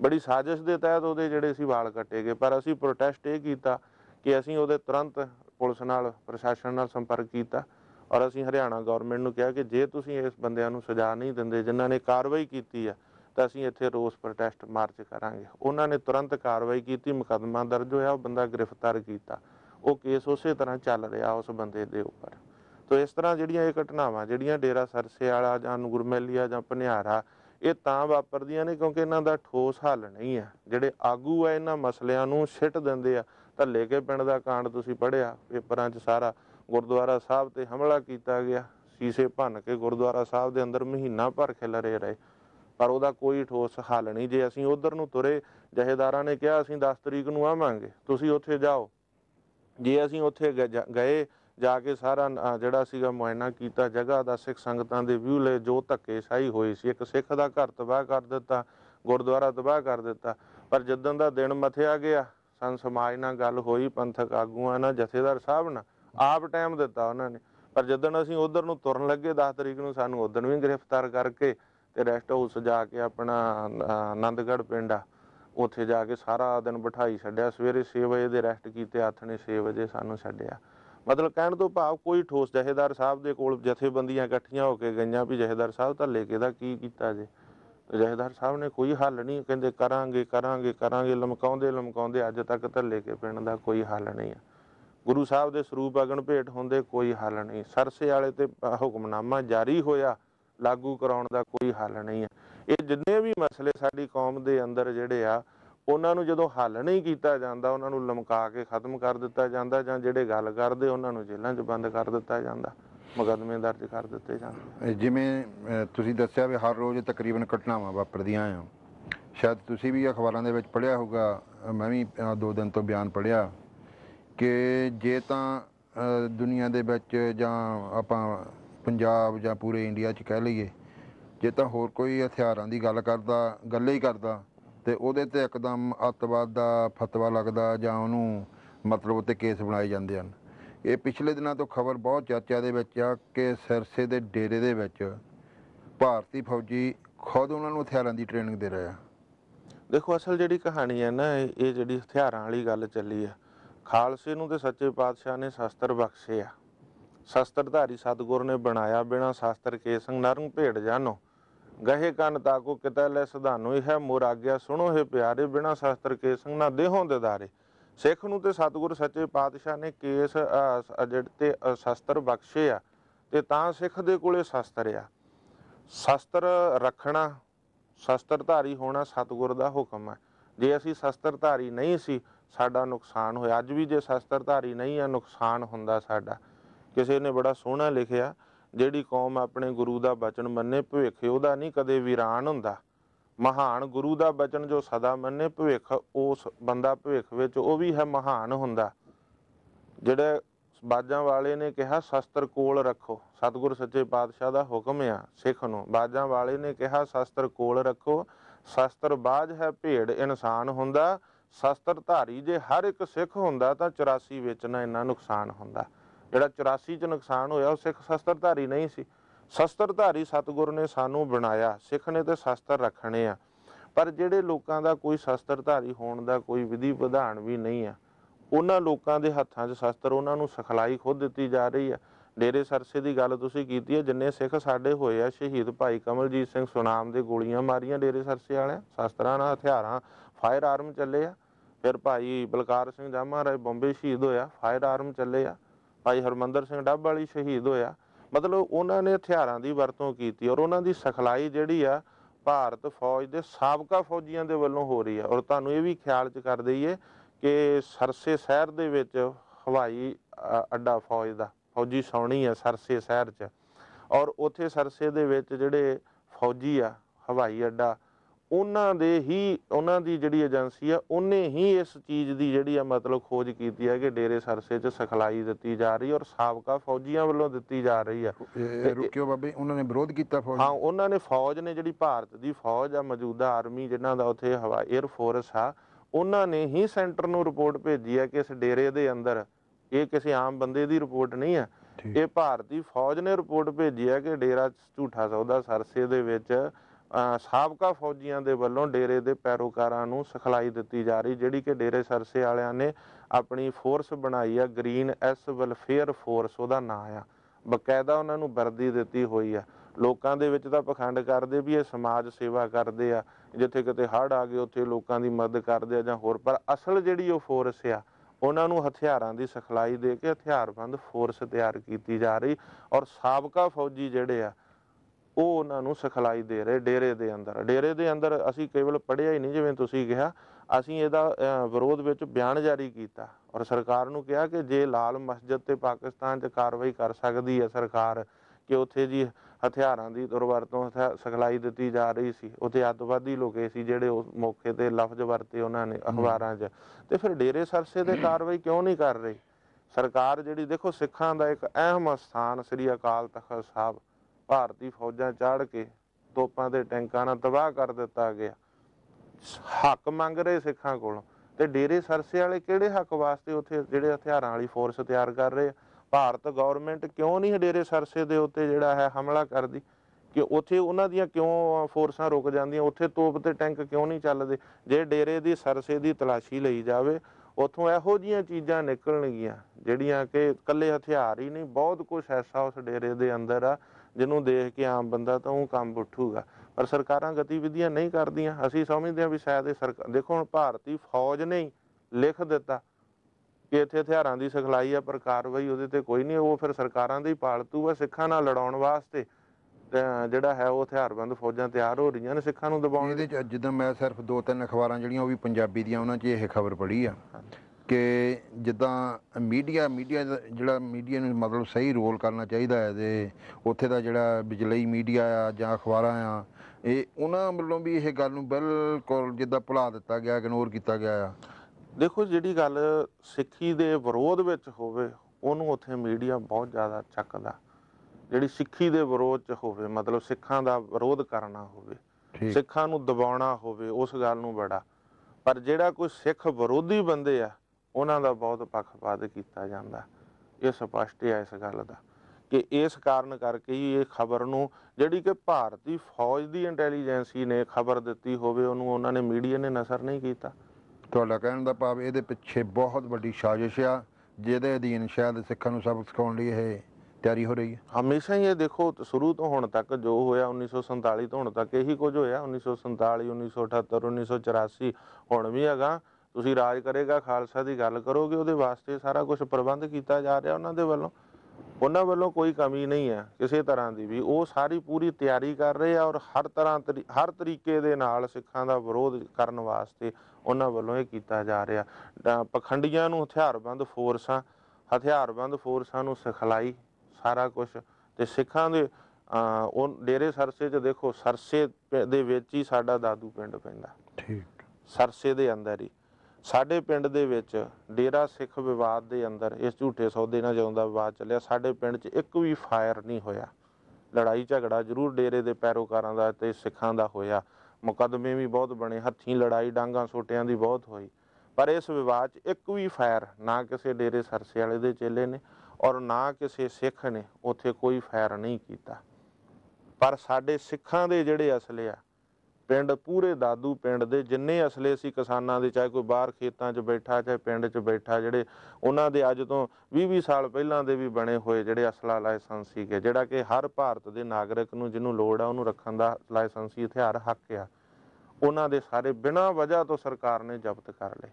ਬੜੀ ਸਾਜ਼ਿਸ਼ ਦੇ ਤਹਿਤ ਉਹਦੇ ਜਿਹੜੇ ਸੀ ਵਾਲ ਕੱਟੇ ਗਏ, ਪਰ ਅਸੀਂ ਪ੍ਰੋਟੈਸਟ ਇਹ ਕੀਤਾ ਕਿ ਅਸੀਂ ਉਹਦੇ ਤੁਰੰਤ ਪੁਲਿਸ ਨਾਲ, ਪ੍ਰਸ਼ਾਸਨ ਨਾਲ ਸੰਪਰਕ ਕੀਤਾ। ਔਰ ਅਸੀਂ ਹਰਿਆਣਾ ਗਵਰਨਮੈਂਟ ਨੂੰ ਕਿਹਾ ਕਿ ਜੇ ਤੁਸੀਂ ਇਸ ਬੰਦਿਆਂ ਨੂੰ ਸਜ਼ਾ ਨਹੀਂ ਦਿੰਦੇ, ਜਿਨ੍ਹਾਂ ਨੇ ਕਾਰਵਾਈ ਕੀਤੀ ਹੈ ਤਾਂ ਅਸੀਂ ਇੱਥੇ ਰੋਸ ਪ੍ਰੋਟੈਸਟ ਮਾਰਚ ਕਰਾਂਗੇ। ਉਹਨਾਂ ਨੇ ਤੁਰੰਤ ਕਾਰਵਾਈ ਕੀਤੀ, ਮੁਕੱਦਮਾ ਦਰਜ ਹੋਇਆ, ਉਹ ਬੰਦਾ ਗ੍ਰਿਫਤਾਰ ਕੀਤਾ। ਉਹ ਕੇਸ ਉਸੇ ਤਰ੍ਹਾਂ ਚੱਲ ਰਿਹਾ ਉਸ ਬੰਦੇ ਦੇ ਉੱਪਰ। ਤੋ ਇਸ ਤਰ੍ਹਾਂ ਜਿਹੜੀਆਂ ਇਹ ਘਟਨਾਵਾਂ, ਜਿਹੜੀਆਂ ਡੇਰਾ ਸਰਸੇ ਵਾਲਾ ਜਾਂ ਨੂਰਮੈਲੀਆ ਜਾਂ ਭਨਿਆਰਾ, ਇਹ ਤਾਂ ਵਾਪਰਦੀਆਂ ਨੇ ਕਿਉਂਕਿ ਇਹਨਾਂ ਦਾ ਠੋਸ ਹੱਲ ਨਹੀਂ ਹੈ ਜਿਹੜੇ ਆਗੂ ਆ, ਇਹਨਾਂ ਮਸਲਿਆਂ ਨੂੰ ਛਿੱਟ ਦਿੰਦੇ ਆ। ਤਾਂ ਲੈ ਕੇ ਪਿੰਡ ਦਾ ਕਾਂਡ ਤੁਸੀਂ ਪੜ੍ਹਿਆ, ਪੇਪਰਾਂ 'ਚ ਸਾਰਾ। ਗੁਰਦੁਆਰਾ ਸਾਹਿਬ ਤੇ ਹਮਲਾ ਕੀਤਾ ਗਿਆ। ਸੀਸੇ ਭੰਨ ਕੇ ਗੁਰਦੁਆਰਾ ਸਾਹਿਬ ਦੇ ਅੰਦਰ ਮਹੀਨਾ ਭਰ ਖਿਲਰੇ ਰਹੇ। ਪਰ ਉਹਦਾ ਕੋਈ ਠੋਸ ਹੱਲ ਨਹੀਂ। ਜੇ ਅਸੀਂ ਉਧਰ ਨੂੰ ਤੁਰੇ, ਜਹੇਦਾਰਾਂ ਨੇ ਕਿਹਾ, ਅਸੀਂ 10 ਤਰੀਕ ਨੂੰ ਆਵਾਂਗੇ। ਤੁਸੀਂ ਉੱਥੇ ਜਾਓ। ਜੇ ਅਸੀਂ ਉੱਥੇ ਗਏ, ਜਾ ਕੇ ਸਾਰਾ ਜਿਹੜਾ ਸੀਗਾ ਮੁਆਇਨਾ ਕੀਤਾ, ਜਗ੍ਹਾ ਦਾ, ਸਿੱਖ ਸੰਗਤਾਂ ਦੇ ਵਿਊ ਲੈ ਜੋ ਧੱਕੇਸ਼ਾਹੀ ਹੋਈ ਸੀ, ਇੱਕ ਸਿੱਖ ਦਾ ਘਰ ਤਬਾਹ ਕਰ ਦਿੱਤਾ, ਗੁਰਦੁਆਰਾ ਤਬਾਹ ਕਰ ਦਿੱਤਾ। ਪਰ ਜਦੋਂ ਦਾ ਦਿਨ ਮਥਿਆ ਗਿਆ, ਸੰਤ ਸਮਾਜ ਨਾਲ ਗੱਲ ਹੋਈ, ਪੰਥਕ ਆਗੂਆਂ ਨਾਲ, ਜਥੇਦਾਰ ਸਾਹਿਬ ਨਾਲ ਆਪ ਟਾਈਮ ਦਿੱਤਾ ਉਹਨਾਂ ਨੇ। ਪਰ ਜਦੋਂ ਅਸੀਂ ਉਧਰ ਨੂੰ ਤੁਰਨ ਲੱਗੇ 10 ਤਰੀਕ ਨੂੰ, ਸਾਨੂੰ ਉਦੋਂ ਵੀ ਗ੍ਰਿਫਤਾਰ ਕਰਕੇ ਤੇ ਰੈਸਟ ਹਾਊਸ ਜਾ ਕੇ ਆਪਣਾ ਆਨੰਦਗੜ੍ਹ ਪਿੰਡ ਆ, ਉੱਥੇ ਜਾ ਕੇ ਸਾਰਾ ਦਿਨ ਬਿਠਾਈ ਛੱਡਿਆ। ਸਵੇਰੇ 6 ਵਜੇ ਦੇ ਰੈਸਟ ਕੀਤੇ ਹੱਥ 6 ਵਜੇ ਸਾਨੂੰ ਛੱਡਿਆ। ਮਤਲਬ ਕਹਿਣ ਤੋਂ ਭਾਵ ਕੋਈ ਠੋਸ ਜਥੇਦਾਰ ਸਾਹਿਬ ਦੇ ਕੋਲ ਜਥੇਬੰਦੀਆਂ ਇਕੱਠੀਆਂ ਹੋ ਕੇ ਗਈਆਂ ਵੀ ਜਥੇਦਾਰ ਸਾਹਿਬ ਤਾਂ ਲੈ ਕੇ ਦਾ ਕੀ ਕੀਤਾ ਜੇ? ਤੇ ਜਥੇਦਾਰ ਸਾਹਿਬ ਨੇ ਕੋਈ ਹੱਲ ਨਹੀਂ ਕਹਿੰਦੇ ਕਰਾਂਗੇ ਕਰਾਂਗੇ ਕਰਾਂਗੇ ਲਮਕਾਉਂਦੇ ਲਮਕਾਉਂਦੇ ਅੱਜ ਤੱਕ ਧੱਲੇ ਕੇ ਪਿੰਡ ਦਾ ਕੋਈ ਹੱਲ ਨਹੀਂ ਆ। ਗੁਰੂ ਸਾਹਿਬ ਦੇ ਸਰੂਪ ਅਗਨ ਭੇਟ ਹੁੰਦੇ ਕੋਈ ਹੱਲ ਨਹੀਂ। ਸਰਸੇ ਵਾਲੇ ਤੇ ਹੁਕਮਨਾਮਾ ਜਾਰੀ ਹੋਇਆ, ਲਾਗੂ ਕਰਾਉਣ ਦਾ ਕੋਈ ਹੱਲ ਨਹੀਂ ਹੈ। ਇਹ ਜਿੰਨੇ ਵੀ ਮਸਲੇ ਸਾਡੀ ਕੌਮ ਦੇ ਅੰਦਰ ਜਿਹੜੇ ਆ, ਉਹਨਾਂ ਨੂੰ ਜਦੋਂ ਹੱਲ ਨਹੀਂ ਕੀਤਾ ਜਾਂਦਾ, ਉਹਨਾਂ ਨੂੰ ਲਮਕਾ ਕੇ ਖਤਮ ਕਰ ਦਿੱਤਾ ਜਾਂਦਾ ਜਾਂ ਜਿਹੜੇ ਗੱਲ ਕਰਦੇ, ਉਹਨਾਂ ਨੂੰ ਜੇਲ੍ਹਾਂ 'ਚ ਬੰਦ ਕਰ ਦਿੱਤਾ ਜਾਂਦਾ, ਮੁਕੱਦਮੇ ਦਰਜ ਕਰ ਦਿੱਤੇ ਜਾਂਦੇ ਜਿਵੇਂ ਤੁਸੀਂ ਦੱਸਿਆ ਵੀ ਹਰ ਰੋਜ਼ ਤਕਰੀਬਨ ਘਟਨਾਵਾਂ ਵਾਪਰਦੀਆਂ ਆ। ਸ਼ਾਇਦ ਤੁਸੀਂ ਵੀ ਅਖਬਾਰਾਂ ਦੇ ਵਿੱਚ ਪੜ੍ਹਿਆ ਹੋਊਗਾ ਮੈਂ ਵੀ ਦੋ ਦਿਨ ਤੋਂ ਬਿਆਨ ਪੜ੍ਹਿਆ। ਕਿ ਜੇ ਤਾਂ ਦੁਨੀਆ ਦੇ ਵਿੱਚ ਜਾਂ ਆਪਾਂ ਪੰਜਾਬ ਜਾਂ ਪੂਰੇ ਇੰਡੀਆ 'ਚ ਕਹਿ ਲਈਏ, ਜੇ ਤਾਂ ਹੋਰ ਕੋਈ ਹਥਿਆਰਾਂ ਦੀ ਗੱਲ ਕਰਦਾ, ਗੱਲੇ ਹੀ ਕਰਦਾ, ਤੇ ਉਹਦੇ ਤੇ ਇੱਕਦਮ ਅੱਤਵਾਦ ਦਾ ਫਤਵਾ ਲੱਗਦਾ ਜਾਂ ਉਹਨੂੰ ਮਤਲਬ ਉੱਤੇ ਕੇਸ ਬਣਾਏ ਜਾਂਦੇ ਹਨ। ਇਹ ਪਿਛਲੇ ਦਿਨਾਂ ਤੋਂ ਖਬਰ ਬਹੁਤ ਚਰਚਾ ਦੇ ਵਿੱਚ ਆ ਕਿ ਸਿਰਸੇ ਦੇ ਡੇਰੇ ਦੇ ਵਿੱਚ ਭਾਰਤੀ ਫੌਜੀ ਖੁਦ ਉਹਨਾਂ ਨੂੰ ਹਥਿਆਰਾਂ ਦੀ ਟ੍ਰੇਨਿੰਗ ਦੇ ਰਿਹਾ ਦੇਖੋ, ਅਸਲ ਜਿਹੜੀ ਕਹਾਣੀ ਹੈ ਨਾ ਇਹ ਜਿਹੜੀ ਹਥਿਆਰਾਂ ਵਾਲੀ ਗੱਲ ਚੱਲੀ ਆ ਖਾਲਸੇ ਨੂੰ ਤੇ ਸੱਚੇ ਪਾਤਸ਼ਾਹ ਨੇ ਸ਼ਸਤਰ ਬਖਸ਼ੇ ਆ। ਸ਼ਸਤਰਧਾਰੀ ਸਤਿਗੁਰ ਨੇ ਬਣਾਇਆ ਬਿਨਾ ਸ਼ਸਤਰ ਕੇ ਸੰਗ ਨਰੰਗ ਭੇਡ ਜਾਨੋ। ਗਹੇ ਕੰਨ ਤਾਕੋ ਕਿਤੈ ਲੈ ਸਧਾਨੋ ਇਹ ਹੈ ਮੋਰ ਆਗਿਆ ਸੁਣੋ ਹੈ ਪਿਆਰੇ ਬਿਨਾ ਸ਼ਸਤਰ ਕੇ ਸੰਗ ਨਾ ਦੇਹੋਂ ਦਿਦਾਰੇ ਸਿੱਖ ਨੂੰ ਤੇ ਸਤਿਗੁਰ ਸੱਚੇ ਪਾਤਸ਼ਾਹ ਨੇ ਕੇਸ ਜਿਹੜੇ ਤੇ ਅ, ਸ਼ਸਤਰ ਬਖਸ਼ੇ ਆ ਤੇ ਤਾਂ ਸਿੱਖ ਦੇ ਕੋਲੇ ਸ਼ਸਤਰ ਆ। ਸ਼ਸਤਰ ਰੱਖਣਾ ਸ਼ਸਤਰਧਾਰੀ ਹੋਣਾ ਸਤਿਗੁਰ ਦਾ ਹੁਕਮ ਹੈ ਜੇ ਅਸੀਂ ਸ਼ਸਤਰਧਾਰੀ ਨਹੀਂ ਸੀ ਸਾਡਾ ਨੁਕਸਾਨ ਹੋਇਆ। ਅੱਜ ਵੀ ਜੇ ਸ਼ਸਤਰਧਾਰੀ ਨਹੀਂ ਆ, ਨੁਕਸਾਨ ਹੁੰਦਾ ਸਾਡਾ। ਕਿਸੇ ਨੇ ਬੜਾ ਸੋਹਣਾ ਲਿਖਿਆ, ਜਿਹੜੀ ਕੌਮ ਆਪਣੇ ਗੁਰੂ ਦਾ ਬਚਨ ਮੰਨੇ, ਭਵਿੱਖ ਉਹਦਾ ਨਹੀਂ ਕਦੇ ਵੀਰਾਨ ਹੁੰਦਾ। ਮਹਾਨ ਗੁਰੂ ਦਾ ਬਚਨ ਜੋ ਸਦਾ ਮੰਨੇ, ਭਵਿੱਖ ਉਸ ਬੰਦਾ ਭਵਿੱਖ ਵਿੱਚ ਉਹ ਵੀ ਹੈ ਮਹਾਨ ਹੁੰਦਾ। ਜਿਹੜੇ ਬਾਜਾਂ ਵਾਲੇ ਨੇ ਕਿਹਾ, ਸ਼ਸਤਰ ਕੋਲ ਰੱਖੋ। ਸਤਿਗੁਰ ਸੱਚੇ ਪਾਤਸ਼ਾਹ ਦਾ ਹੁਕਮ ਆ, ਸਿੱਖ ਨੂੰ। ਬਾਜਾਂ ਵਾਲੇ ਨੇ ਕਿਹਾ, ਸ਼ਸਤਰ ਕੋਲ ਰੱਖੋ। ਸ਼ਸਤਰ ਬਾਜ ਹੈ ਭੇੜ ਇਨਸਾਨ ਹੁੰਦਾ। ਸ਼ਸਤਰ ਧਾਰੀ ਜੇ ਹਰ ਇੱਕ ਸਿੱਖ ਹੁੰਦਾ ਤਾਂ 84 ਵਿੱਚ ਨਾ ਇੰਨਾ ਨੁਕਸਾਨ ਹੁੰਦਾ। ਜਿਹੜਾ 84 ਚ ਨੁਕਸਾਨ ਹੋਇਆ, ਉਹ ਸਿੱਖ ਸ਼ਸਤਰਧਾਰੀ ਨਹੀਂ ਸੀ। ਸ਼ਸਤਰਧਾਰੀ ਸਤਿਗੁਰ ਨੇ ਸਾਨੂੰ ਬਣਾਇਆ, ਸਿੱਖ ਨੇ ਤੇ ਸ਼ਸਤਰ ਰੱਖਣੇ ਆ। ਪਰ ਜਿਹੜੇ ਲੋਕਾਂ ਦਾ ਕੋਈ ਸ਼ਸਤਰਧਾਰੀ ਹੋਣ ਦਾ ਕੋਈ ਵਿਧੀ ਵਿਧਾਨ ਵੀ ਨਹੀਂ ਆ, ਉਹਨਾਂ ਲੋਕਾਂ ਦੇ ਹੱਥਾਂ 'ਚ ਸ਼ਸਤਰ ਉਹਨਾਂ ਨੂੰ ਸਿਖਲਾਈ ਖੁਦ ਦਿੱਤੀ ਜਾ ਰਹੀ ਆ। ਡੇਰੇ ਸਰਸੇ ਦੀ ਗੱਲ ਤੁਸੀਂ ਕੀਤੀ ਹੈ ਜਿੰਨੇ ਸਿੱਖ ਸਾਡੇ ਹੋਏ ਆ, ਸ਼ਹੀਦ ਭਾਈ ਕਮਲਜੀਤ ਸਿੰਘ ਸੁਨਾਮ ਦੇ ਗੋਲੀਆਂ ਮਾਰੀਆਂ ਡੇਰੇ ਸਰਸੇ ਵਾਲਿਆਂ, ਸ਼ਸਤਰਾਂ ਨਾਲ ਹਥਿਆਰਾਂ ਫਾਇਰ ਆਰਮ ਚੱਲੇ ਆ। ਫਿਰ ਭਾਈ ਬਲਕਾਰ ਸਿੰਘ ਜਾਮਹਾਰਾਜ ਰਾਏ ਬੰਬੇ ਸ਼ਹੀਦ ਹੋਇਆ, ਫਾਇਰ ਆਰਮ ਚੱਲੇ ਆ। ਭਾਈ ਹਰਮੰਦਰ ਸਿੰਘ ਡੱਬ ਵਾਲੀ ਸ਼ਹੀਦ ਹੋਇਆ। ਮਤਲਬ ਉਹਨਾਂ ਨੇ ਹਥਿਆਰਾਂ ਦੀ ਵਰਤੋਂ ਕੀਤੀ ਔਰ ਉਹਨਾਂ ਦੀ ਸਿਖਲਾਈ ਜਿਹੜੀ ਆ, ਭਾਰਤ ਫੌਜ ਦੇ ਸਾਬਕਾ ਫੌਜੀਆਂ ਦੇ ਵੱਲੋਂ ਹੋ ਰਹੀ ਆ। ਔਰ ਤੁਹਾਨੂੰ ਇਹ ਵੀ ਖਿਆਲ ਚ ਕਰ ਦਈਏ ਕਿ ਸਰਸੇ ਸ਼ਹਿਰ ਦੇ ਵਿੱਚ ਹਵਾਈ ਅੱਡਾ ਫੌਜ ਦਾ, ਫੌਜੀ ਸੌਣੀ ਆ ਸਰਸੇ ਸ਼ਹਿਰ 'ਚ। ਔਰ ਉੱਥੇ ਸਰਸੇ ਦੇ ਵਿੱਚ ਜਿਹੜੇ ਫੌਜੀ ਆ, ਹਵਾਈ ਅੱਡਾ ਉਹਨਾਂ ਦੇ ਹੀ ਉਹਨਾਂ ਦੀ ਜਿਹੜੀ ਏਜੰਸੀ ਆ ਉਹਨੇ ਹੀ ਇਸ ਚੀਜ਼ ਦੀ ਜਿਹੜੀ ਆ ਮਤਲਬ ਖੋਜ ਕੀਤੀ ਹੈ ਕਿ ਡੇਰੇ ਸਰਸੇ 'ਚ ਸਿਖਲਾਈ ਦਿੱਤੀ ਜਾ ਰਹੀ ਔਰ ਸਾਬਕਾ ਫੌਜੀਆਂ ਵੱਲੋਂ ਦਿੱਤੀ ਜਾ ਰਹੀ ਆ। ਰੁਕਿਓ ਬਾਬੇ ਉਹਨਾਂ ਨੇ ਵਿਰੋਧ ਕੀਤਾ ਫੌਜ ਹਾਂ ਉਹਨਾਂ ਨੇ ਫੌਜ ਨੇ ਜਿਹੜੀ ਭਾਰਤ ਦੀ ਫੌਜ ਆ ਮੌਜੂਦਾ ਆਰਮੀ ਜਿਨ੍ਹਾਂ ਦਾ ਉੱਥੇ ਹਵਾ 에ਅਰ ਫੋਰਸ ਆ ਉਹਨਾਂ ਨੇ ਹੀ ਸੈਂਟਰ ਨੂੰ ਰਿਪੋਰਟ ਭੇਜੀ ਹੈ ਕਿ ਇਸ ਡੇਰੇ ਦੇ ਅੰਦਰ ਇਹ ਕਿਸੇ ਆਮ ਬੰਦੇ ਦੀ ਰਿਪੋਰਟ ਨਹੀਂ ਠੀਕ। ਇਹ ਭਾਰਤੀ ਫੌਜ ਨੇ ਰਿਪੋਰਟ ਭੇਜੀ ਹੈ ਕਿ ਡੇਰਾ ਝੂਠਾ ਸੌਦਾ ਸਰਸੇ ਦੇ ਵਿੱਚ ਸਾਬਕਾ ਫੌਜੀਆਂ ਦੇ ਵੱਲੋਂ ਡੇਰੇ ਦੇ ਪੈਰੋਕਾਰਾਂ ਨੂੰ ਸਿਖਲਾਈ ਦਿੱਤੀ ਜਾ ਰਹੀ, ਜਿਹੜੀ ਕਿ ਡੇਰੇ ਸਰਸੇ ਵਾਲਿਆਂ ਨੇ ਆਪਣੀ ਫੋਰਸ ਬਣਾਈ ਆ, ਗ੍ਰੀਨ ਐਸ ਵੈਲਫੇਅਰ ਫੋਰਸ, ਉਹਦਾ ਨਾਂ ਆ। ਬਕਾਇਦਾ ਉਹਨਾਂ ਨੂੰ ਵਰਦੀ ਦਿੱਤੀ ਹੋਈ ਆ। ਲੋਕਾਂ ਦੇ ਵਿੱਚ ਤਾਂ ਪਖੰਡ ਕਰਦੇ ਵੀ ਇਹ ਸਮਾਜ ਸੇਵਾ ਕਰਦੇ ਆ, ਜਿੱਥੇ ਕਿਤੇ ਹੜ੍ਹ ਆ ਗਏ, ਉੱਥੇ ਲੋਕਾਂ ਦੀ ਮਦਦ ਕਰਦੇ ਆ ਜਾਂ ਹੋਰ, ਪਰ ਅਸਲ ਜਿਹੜੀ ਉਹ ਫੋਰਸ ਆ, ਉਹਨਾਂ ਨੂੰ ਹਥਿਆਰਾਂ ਦੀ ਸਿਖਲਾਈ ਦੇ ਕੇ ਹਥਿਆਰਬੰਦ ਫੋਰਸ ਤਿਆਰ ਕੀਤੀ ਜਾ ਰਹੀ। ਔਰ ਸਾਬਕਾ ਫੌਜੀ ਜਿਹੜੇ ਆ ਉਹ ਉਹਨਾਂ ਨੂੰ ਸਿਖਲਾਈ ਦੇ ਰਹੇ ਡੇਰੇ ਦੇ ਅੰਦਰ। ਡੇਰੇ ਦੇ ਅੰਦਰ ਅਸੀਂ ਕੇਵਲ ਪੜ੍ਹਿਆ ਹੀ ਨਹੀਂ ਜਿਵੇਂ ਤੁਸੀਂ ਕਿਹਾ। ਅਸੀਂ ਇਹਦਾ ਵਿਰੋਧ ਵਿੱਚ ਬਿਆਨ ਜਾਰੀ ਕੀਤਾ ਔਰ ਸਰਕਾਰ ਨੂੰ ਕਿਹਾ ਕਿ ਜੇ ਲਾਲ ਮਸਜਿਦ ਤੇ ਪਾਕਿਸਤਾਨ 'ਚ ਕਾਰਵਾਈ ਕਰ ਸਕਦੀ ਹੈ ਸਰਕਾਰ ਕਿ ਉੱਥੇ ਜੀ ਹਥਿਆਰਾਂ ਦੀ ਦੁਰਵਰਤੋਂ ਸਿਖਲਾਈ ਦਿੱਤੀ ਜਾ ਰਹੀ ਸੀ। ਉੱਥੇ ਅੱਤਵਾਦੀ ਲੋਕੇ ਸੀ ਜਿਹੜੇ ਉਸ ਮੌਕੇ ਤੇ ਲਫ਼ਜ਼ ਵਰਤੇ ਉਹਨਾਂ ਨੇ ਅਖਬਾਰਾਂ 'ਚ। ਤੇ ਫਿਰ ਡੇਰੇ ਸਰਸੇ ਤੇ ਕਾਰਵਾਈ ਕਿਉਂ ਨਹੀਂ ਕਰ ਰਹੀ? ਸਰਕਾਰ ਜਿਹੜੀ ਦੇਖੋ ਸਿੱਖਾਂ ਦਾ ਇੱਕ ਅਹਿਮ ਸਥਾਨ ਸ੍ਰੀ ਅਕਾਲ ਤਖਤ ਸਾਹਿਬ ਭਾਰਤੀ ਫੌਜਾਂ ਚਾੜ ਕੇ ਤੋਪਾਂ ਦੇ ਟੈਂਕਾਂ ਨਾਲ ਤਬਾਹ ਕਰ ਦਿੱਤਾ ਗਿਆ। ਹੱਕ ਮੰਗ ਰਹੇ ਸਿੱਖਾਂ ਕੋਲੋਂ। ਤੇ ਡੇਰੇ ਸਰਸੇ ਵਾਲੇ ਕਿਹੜੇ ਹੱਕ ਵਾਸਤੇ ਉੱਥੇ ਜਿਹੜੇ ਹਥਿਆਰਾਂ ਵਾਲੀ ਫੋਰਸ ਤਿਆਰ ਕਰ ਰਹੇ ਆ? ਭਾਰਤ ਗਵਰਨਮੈਂਟ ਕਿਉਂ ਨਹੀਂ ਡੇਰੇ ਸਰਸੇ ਦੇ ਉੱਤੇ ਜਿਹੜਾ ਹੈ ਹਮਲਾ ਕਰਦੀ? ਕਿ ਉੱਥੇ ਉਹਨਾਂ ਦੀਆਂ ਕਿਉਂ ਫੋਰਸਾਂ ਰੁਕ ਜਾਂਦੀਆਂ? ਉੱਥੇ ਤੋਪ ਤੇ ਟੈਂਕ ਕਿਉਂ ਨਹੀਂ ਚੱਲਦੇ? ਜੇ ਡੇਰੇ ਦੀ ਸਰਸੇ ਦੀ ਤਲਾਸ਼ੀ ਲਈ ਜਾਵੇ, ਉੱਥੋਂ ਇਹੋ ਜੀਆਂ ਚੀਜ਼ਾਂ ਨਿਕਲਣਗੀਆਂ, ਜਿਹੜੀਆਂ ਕਿ ਇਕੱਲੇ ਹਥਿਆਰ ਹੀ ਨਹੀਂ, ਬਹੁਤ ਕੁਝ ਐਸਾ ਉਸ ਡੇਰੇ ਦੇ ਅੰਦਰ ਆ ਜਿਹਨੂੰ ਦੇਖ ਕੇ ਆਮ ਬੰਦਾ ਤਾਂ ਉਹ ਕੰਮ ਉੱਠੂਗਾ। ਪਰ ਸਰਕਾਰਾਂ ਗਤੀਵਿਧੀਆਂ ਨਹੀਂ ਕਰਦੀਆਂ। ਅਸੀਂ ਸਮਝਦੇ ਹਾਂ ਵੀ ਸ਼ਾਇਦ ਇਹ ਸਰਕਾਰ ਦੇਖੋ ਹੁਣ ਭਾਰਤੀ ਫੌਜ ਨੇ ਹੀ ਲਿਖ ਦਿੱਤਾ ਕਿ ਇੱਥੇ ਹਥਿਆਰਾਂ ਦੀ ਸਿਖਲਾਈ ਆ ਪਰ ਕਾਰਵਾਈ ਉਹਦੇ ਤੇ ਕੋਈ ਨਹੀਂ ਉਹ ਫਿਰ ਸਰਕਾਰਾਂ ਦੇ ਹੀ ਪਾਲਤੂ ਆ ਸਿੱਖਾਂ ਨਾਲ ਲੜਾਉਣ ਵਾਸਤੇ। ਜਿਹੜਾ ਹੈ ਉਹ ਹਥਿਆਰਬੰਦ ਫੌਜਾਂ ਤਿਆਰ ਹੋ ਰਹੀਆਂ ਨੇ ਸਿੱਖਾਂ ਨੂੰ ਦਬਾਉਣ ਚ ਜਿੱਦਾਂ ਮੈਂ ਸਿਰਫ ਦੋ ਤਿੰਨ ਅਖਬਾਰਾਂ ਜਿਹੜੀਆਂ ਉਹ ਵੀ ਪੰਜਾਬੀ ਦੀਆਂ ਉਹਨਾਂ 'ਚ ਇਹ ਖਬਰ ਪੜ੍ਹੀ ਆ। ਕਿ ਜਿੱਦਾਂ ਮੀਡੀਆ ਮੀਡੀਆ ਜਿਹੜਾ ਮੀਡੀਆ ਨੂੰ ਮਤਲਬ ਸਹੀ ਰੋਲ ਕਰਨਾ ਚਾਹੀਦਾ ਹੈ ਤੇ ਉੱਥੇ ਦਾ ਜਿਹੜਾ ਬਿਜਲਈ ਮੀਡੀਆ ਆ ਜਾਂ ਅਖਬਾਰਾਂ ਆ ਇਹ ਉਹਨਾਂ ਵੱਲੋਂ ਵੀ ਇਹ ਗੱਲ ਨੂੰ ਬਿਲਕੁਲ ਜਿੱਦਾਂ ਭੁਲਾ ਦਿੱਤਾ ਗਿਆ ਇਗਨੋਰ ਕੀਤਾ ਗਿਆ ਆ। ਦੇਖੋ ਜਿਹੜੀ ਗੱਲ ਸਿੱਖੀ ਦੇ ਵਿਰੋਧ ਵਿੱਚ ਹੋਵੇ ਉਹਨੂੰ ਉੱਥੇ ਮੀਡੀਆ ਬਹੁਤ ਜ਼ਿਆਦਾ ਚੱਕਦਾ। ਜਿਹੜੀ ਸਿੱਖੀ ਦੇ ਵਿਰੋਧ ਚ ਹੋਵੇ ਮਤਲਬ ਸਿੱਖਾਂ ਦਾ ਵਿਰੋਧ ਕਰਨਾ ਹੋਵੇ ਸਿੱਖਾਂ ਨੂੰ ਦਬਾਉਣਾ ਹੋਵੇ ਉਸ ਗੱਲ ਨੂੰ ਬੜਾ। ਪਰ ਜਿਹੜਾ ਕੋਈ ਸਿੱਖ ਵਿਰੋਧੀ ਬੰਦੇ ਆ ਉਹਨਾਂ ਦਾ ਬਹੁਤ ਪੱਖਪਾਤ ਕੀਤਾ ਜਾਂਦਾ ਇਹ ਸਪਸ਼ਟ ਹੈ ਇਸ ਗੱਲ ਦਾ ਕਿ ਇਸ ਕਾਰਨ ਕਰਕੇ ਹੀ ਇਹ ਖਬਰ ਨੂੰ ਜਿਹੜੀ ਕਿ ਭਾਰਤੀ ਫੌਜ ਦੀ ਇੰਟੈਲੀਜੈਂਸੀ ਨੇ ਖਬਰ ਦਿੱਤੀ ਹੋਵੇ ਉਹਨੂੰ ਉਹਨਾਂ ਨੇ ਮੀਡੀਆ ਨੇ ਨਸਰ ਨਹੀਂ ਕੀਤਾ। ਤੁਹਾਡਾ ਕਹਿਣ ਦਾ ਭਾਵ ਇਹਦੇ ਪਿੱਛੇ ਬਹੁਤ ਵੱਡੀ ਸਾਜ਼ਿਸ਼ ਆ ਜਿਹਦੇ ਅਧੀਨ ਸ਼ਾਇਦ ਸਿੱਖਾਂ ਨੂੰ ਸਬਕ ਸਿਖਾਉਣ ਲਈ ਇਹ ਤਿਆਰੀ ਹੋ ਰਹੀ ਹੈ। ਹਮੇਸ਼ਾ ਹੀ ਇਹ ਦੇਖੋ ਸ਼ੁਰੂ ਤੋਂ ਹੁਣ ਤੱਕ ਜੋ ਹੋਇਆ 1947 ਤੋਂ ਹੁਣ ਤੱਕ ਇਹੀ ਕੁਝ ਹੋਇਆ 1947 1978 1984 ਹੁਣ ਵੀ ਹੈਗਾ। ਤੁਸੀਂ ਰਾਜ ਕਰੇਗਾ ਖਾਲਸਾ ਦੀ ਗੱਲ ਕਰੋਗੇ ਉਹਦੇ ਵਾਸਤੇ ਸਾਰਾ ਕੁਝ ਪ੍ਰਬੰਧ ਕੀਤਾ ਜਾ ਰਿਹਾ ਉਹਨਾਂ ਦੇ ਵੱਲੋਂ। ਉਹਨਾਂ ਵੱਲੋਂ ਕੋਈ ਕਮੀ ਨਹੀਂ ਹੈ ਕਿਸੇ ਤਰ੍ਹਾਂ ਦੀ ਵੀ। ਉਹ ਸਾਰੀ ਪੂਰੀ ਤਿਆਰੀ ਕਰ ਰਹੇ ਆ ਔਰ ਹਰ ਤਰ੍ਹਾਂ ਤਰੀ- ਹਰ ਤਰੀਕੇ ਦੇ ਨਾਲ ਸਿੱਖਾਂ ਦਾ ਵਿਰੋਧ ਕਰਨ ਵਾਸਤੇ ਉਹਨਾਂ ਵੱਲੋਂ ਇਹ ਕੀਤਾ ਜਾ ਰਿਹਾ। ਪਖੰਡੀਆਂ ਨੂੰ ਹਥਿਆਰਬੰਦ ਫੋਰਸਾਂ ਹਥਿਆਰਬੰਦ ਫੋਰਸਾਂ ਨੂੰ ਸਿਖਲਾਈ ਸਾਰਾ ਕੁਝ ਤੇ ਸਿੱਖਾਂ ਦੇ ਉਹ ਡੇਰੇ ਸਰਸੇ 'ਚ ਦੇਖੋ ਸਰਸੇ ਦੇ ਵਿੱਚ ਹੀ ਸਾਡਾ ਦਾਦੂ ਪਿੰਡ ਪੈਂਦਾ। ਠੀਕ। ਸਰਸੇ ਦੇ ਅੰਦਰ ਹੀ। ਸਾਡੇ ਪਿੰਡ ਦੇ ਵਿੱਚ ਡੇਰਾ ਸਿੱਖ ਵਿਵਾਦ ਦੇ ਅੰਦਰ ਇਸ ਝੂਠੇ ਸੌਦੇ ਨਾਲ ਜਦੋਂ ਦਾ ਵਿਵਾਦ ਚੱਲਿਆ, ਸਾਡੇ ਪਿੰਡ 'ਚ ਇੱਕ ਵੀ ਫਾਇਰ ਨਹੀਂ ਹੋਇਆ। ਲੜਾਈ ਝਗੜਾ ਜ਼ਰੂਰ ਡੇਰੇ ਦੇ ਪੈਰੋਕਾਰਾਂ ਦਾ ਤੇ ਸਿੱਖਾਂ ਦਾ ਹੋਇਆ। ਮੁਕੱਦਮੇ ਵੀ ਬਹੁਤ ਬਣੇ, ਹੱਥੀਂ ਲੜਾਈ, ਡਾਂਗਾ ਸੋਟਿਆਂ ਦੀ ਬਹੁਤ ਹੋਈ। ਪਰ ਇਸ ਵਿਵਾਦ 'ਚ ਇੱਕ ਵੀ ਫਾਇਰ ਨਾ ਕਿਸੇ ਡੇਰੇ ਸਰਸੇ ਵਾਲੇ ਦੇ ਚੇਲੇ ਨੇ ਔਰ ਨਾ ਕਿਸੇ ਸਿੱਖ ਨੇ ਉੱਥੇ ਕੋਈ ਫਾਇਰ ਨਹੀਂ ਕੀਤਾ। ਪਰ ਸਾਡੇ ਸਿੱਖਾਂ ਦੇ ਜਿਹੜੇ ਅਸਲੇ ਆ ਪਿੰਡ, ਪੂਰੇ ਦਾਦੂ ਪਿੰਡ ਦੇ ਜਿੰਨੇ ਅਸਲੇ ਸੀ ਕਿਸਾਨਾਂ ਦੇ, ਚਾਹੇ ਕੋਈ ਬਾਹਰ ਖੇਤਾਂ 'ਚ ਬੈਠਾ, ਚਾਹੇ ਪਿੰਡ 'ਚ ਬੈਠਾ, ਜਿਹੜੇ ਉਹਨਾਂ ਦੇ ਅੱਜ ਤੋਂ 20-20 ਸਾਲ ਪਹਿਲਾਂ ਦੇ ਵੀ ਬਣੇ ਹੋਏ ਜਿਹੜੇ ਅਸਲਾ ਲਾਇਸੈਂਸ ਸੀਗੇ, ਜਿਹੜਾ ਕਿ ਹਰ ਭਾਰਤ ਦੇ ਨਾਗਰਿਕ ਨੂੰ ਜਿਹਨੂੰ ਲੋੜ ਆ, ਉਹਨੂੰ ਰੱਖਣ ਦਾ ਲਾਇਸੈਂਸੀ ਹਥਿਆਰ ਹੱਕ ਆ, ਉਹਨਾਂ ਦੇ ਸਾਰੇ ਬਿਨਾਂ ਵਜ੍ਹਾ ਤੋਂ ਸਰਕਾਰ ਨੇ ਜ਼ਬਤ ਕਰ ਲਏ।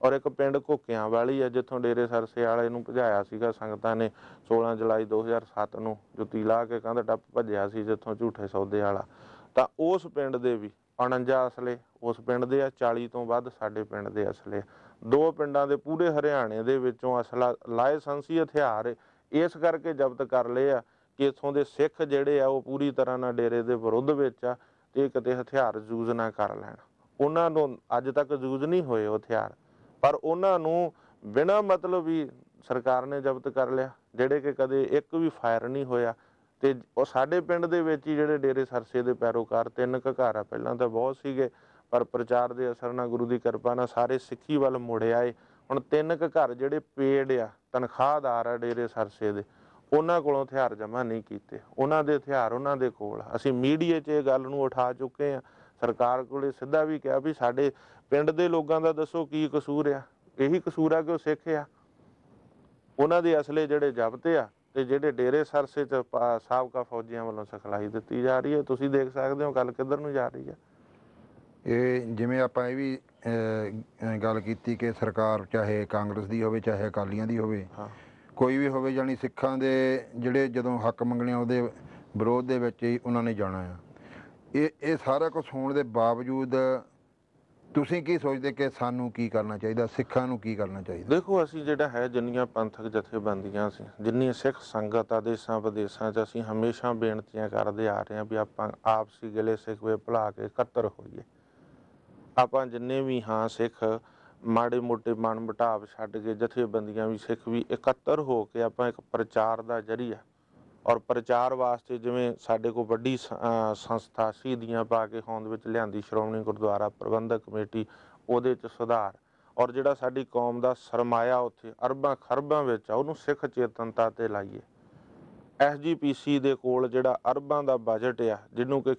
ਔਰ ਇੱਕ ਪਿੰਡ ਘੋਕਿਆਂ ਵਾਲੀ ਆ, ਜਿੱਥੋਂ ਡੇਰੇ ਸਰਸੇ ਵਾਲੇ ਨੂੰ ਭਜਾਇਆ ਸੀਗਾ, ਸੰਗਤਾਂ ਨੇ 16 ਜੁਲਾਈ 2007 ਨੂੰ ਜੁੱਤੀ ਲਾ ਕੇ ਕੰਧ ਟੱਪ ਭੱਜਿਆ ਸੀ, ਜਿੱਥੋਂ ਝੂਠੇ ਸੌਦੇ ਵਾਲਾ। ਤਾਂ ਉਸ ਪਿੰਡ ਦੇ ਵੀ 49 ਅਸਲੇ, ਉਸ ਪਿੰਡ ਦੇ ਆ 40 ਤੋਂ ਵੱਧ ਸਾਡੇ ਪਿੰਡ ਦੇ ਅਸਲੇ। ਦੋ ਪਿੰਡਾਂ ਦੇ ਪੂਰੇ ਹਰਿਆਣੇ ਦੇ ਵਿੱਚੋਂ ਅਸਲਾ ਲਾਇਸੈਂਸੀ ਹਥਿਆਰ ਇਸ ਕਰਕੇ ਜ਼ਬਤ ਕਰ ਲਏ ਆ ਕਿ ਇਥੋਂ ਦੇ ਸਿੱਖ ਜਿਹੜੇ ਆ, ਉਹ ਪੂਰੀ ਤਰ੍ਹਾਂ ਨਾਲ ਡੇਰੇ ਦੇ ਵਿਰੁੱਧ ਵਿੱਚ ਆ ਤੇ ਕਿਤੇ ਹਥਿਆਰ ਯੂਜ਼ ਨਾ ਕਰ ਲੈਣ। ਉਹਨਾਂ ਨੂੰ ਅੱਜ ਤੱਕ ਯੂਜ਼ ਨਹੀਂ ਹੋਏ ਉਹ ਹਥਿਆਰ, ਪਰ ਉਹਨਾਂ ਨੂੰ ਬਿਨਾਂ ਮਤਲਬ ਵੀ ਸਰਕਾਰ ਨੇ ਜ਼ਬਤ ਕਰ ਲਿਆ, ਜਿਹੜੇ ਕਿ ਕਦੇ ਇੱਕ ਵੀ ਫਾਇਰ ਨਹੀਂ ਹੋਇਆ। ਤੇ ਉਹ ਸਾਡੇ ਪਿੰਡ ਦੇ ਵਿੱਚ ਹੀ ਜਿਹੜੇ ਡੇਰੇ ਸਰਸੇ ਦੇ ਪੈਰੋਕਾਰ ਤਿੰਨ ਕੁ ਘਰ ਆ, ਪਹਿਲਾਂ ਤਾਂ ਬਹੁਤ ਸੀਗੇ, ਪਰ ਪ੍ਰਚਾਰ ਦੇ ਅਸਰ ਨਾਲ ਗੁਰੂ ਦੀ ਕਿਰਪਾ ਨਾਲ ਸਾਰੇ ਸਿੱਖੀ ਵੱਲ ਮੁੜੇ ਆਏ। ਹੁਣ ਤਿੰਨ ਕੁ ਘਰ ਜਿਹੜੇ ਪੇੜ ਆ, ਤਨਖਾਹਦਾਰ ਆ ਡੇਰੇ ਸਰਸੇ ਦੇ, ਉਹਨਾਂ ਕੋਲੋਂ ਹਥਿਆਰ ਜਮ੍ਹਾਂ ਨਹੀਂ ਕੀਤੇ। ਉਹਨਾਂ ਦੇ ਹਥਿਆਰ ਉਹਨਾਂ ਦੇ ਕੋਲ ਆ। ਅਸੀਂ ਮੀਡੀਆ 'ਚ ਇਹ ਗੱਲ ਨੂੰ ਉਠਾ ਚੁੱਕੇ ਆ ਸਰਕਾਰ ਕੋਲੇ ਸਿੱਧਾ ਵੀ ਕਿਹਾ ਵੀ ਸਾਡੇ ਪਿੰਡ ਦੇ ਲੋਕਾਂ ਦਾ ਦੱਸੋ ਕੀ ਕਸੂਰ ਆ। ਇਹੀ ਕਸੂਰ ਆ ਕਿ ਉਹ ਸਿੱਖ ਆ। ਉਹਨਾਂ ਦੇ ਅਸਲੇ ਜਿਹੜੇ ਜਬਤੇ ਆ ਤੇ ਜਿਹੜੇ ਡੇਰੇ ਸਰਸੇ ਚ ਸਾਬਕਾ ਫੌਜੀਆਂ ਵੱਲੋਂ ਸਿਖਲਾਈ ਦਿੱਤੀ ਜਾ ਰਹੀ ਹੈ ਤੁਸੀਂ ਦੇਖ ਸਕਦੇ ਹੋ ਗੱਲ ਕਿੱਧਰ ਨੂੰ ਜਾ ਰਹੀ ਹੈ। ਇਹ ਜਿਵੇਂ ਆਪਾਂ ਇਹ ਵੀ ਗੱਲ ਕੀਤੀ ਕਿ ਸਰਕਾਰ ਚਾਹੇ ਕਾਂਗਰਸ ਦੀ ਹੋਵੇ ਚਾਹੇ ਅਕਾਲੀਆਂ ਦੀ ਹੋਵੇ ਕੋਈ ਵੀ ਹੋਵੇ ਜਾਨੀ ਸਿੱਖਾਂ ਦੇ ਜਿਹੜੇ ਜਦੋਂ ਹੱਕ ਮੰਗਣੇ ਉਹਦੇ ਵਿਰੋਧ ਦੇ ਵਿੱਚ ਹੀ ਉਹਨਾਂ ਨੇ ਜਾਣਾ ਆ। ਇਹ ਇਹ ਸਾਰਾ ਕੁਝ ਹੋਣ ਦੇ ਬਾਵਜੂਦ ਤੁਸੀਂ ਕੀ ਸੋਚਦੇ ਕਿ ਸਾਨੂੰ ਕੀ ਕਰਨਾ ਚਾਹੀਦਾ, ਸਿੱਖਾਂ ਨੂੰ ਕੀ ਕਰਨਾ ਚਾਹੀਦਾ? ਦੇਖੋ, ਅਸੀਂ ਜਿਹੜਾ ਹੈ, ਜਿੰਨੀਆਂ ਪੰਥਕ ਜਥੇਬੰਦੀਆਂ ਸੀ, ਜਿੰਨੀਆਂ ਸਿੱਖ ਸੰਗਤ ਆ ਦੇਸਾਂ ਵਿਦੇਸਾਂ 'ਚ ਅਸੀਂ ਹਮੇਸ਼ਾ ਬੇਨਤੀਆਂ ਕਰਦੇ ਆ ਰਹੇ ਹਾਂ ਵੀ ਆਪਾਂ ਆਪਸੀ ਗਿਲੇ ਸਿੱਖਵੇ ਭੁਲਾ ਕੇ ਇਕੱਤਰ ਹੋਈਏ। ਆਪਾਂ ਜਿੰਨੇ ਵੀ ਹਾਂ ਸਿੱਖ ਮਾੜੇ ਮੋਟੇ ਮਨ ਮੁਟਾਵ ਛੱਡ ਕੇ ਜਥੇਬੰਦੀਆਂ ਵੀ ਸਿੱਖ ਵੀ ਇਕੱਤਰ ਹੋ ਕੇ ਆਪਾਂ ਇੱਕ ਪ੍ਰਚਾਰ ਦਾ ਜਰੀਆ ਔਰ ਪ੍ਰਚਾਰ ਵਾਸਤੇ ਜਿਵੇਂ ਸਾਡੇ ਕੋਲ ਵੱਡੀ ਸ- ਸੰਸਥਾ ਸ਼ਹੀਦੀਆਂ ਪਾ ਕੇ ਹੋਂਦ ਵਿੱਚ ਲਿਆਂਦੀ ਸ਼੍ਰੋਮਣੀ ਗੁਰਦੁਆਰਾ ਪ੍ਰਬੰਧਕ ਕਮੇਟੀ, ਉਹਦੇ 'ਚ ਸੁਧਾਰ। ਔਰ ਜਿਹੜਾ ਸਾਡੀ ਕੌਮ ਦਾ ਸਰਮਾਇਆ ਉੱਥੇ ਅਰਬਾਂ ਖਰਬਾਂ ਵਿੱਚ ਆ, ਉਹਨੂੰ ਸਿੱਖ ਚੇਤਨਤਾ ਤੇ ਲਾਈਏ। ਐਸਜੀਪੀਸੀ ਦੇ ਕੋਲ ਜਿਹੜਾ ਅਰਬਾਂ ਦਾ ਬਜਟ ਆ, ਜਿਹਨੂੰ ਕਿ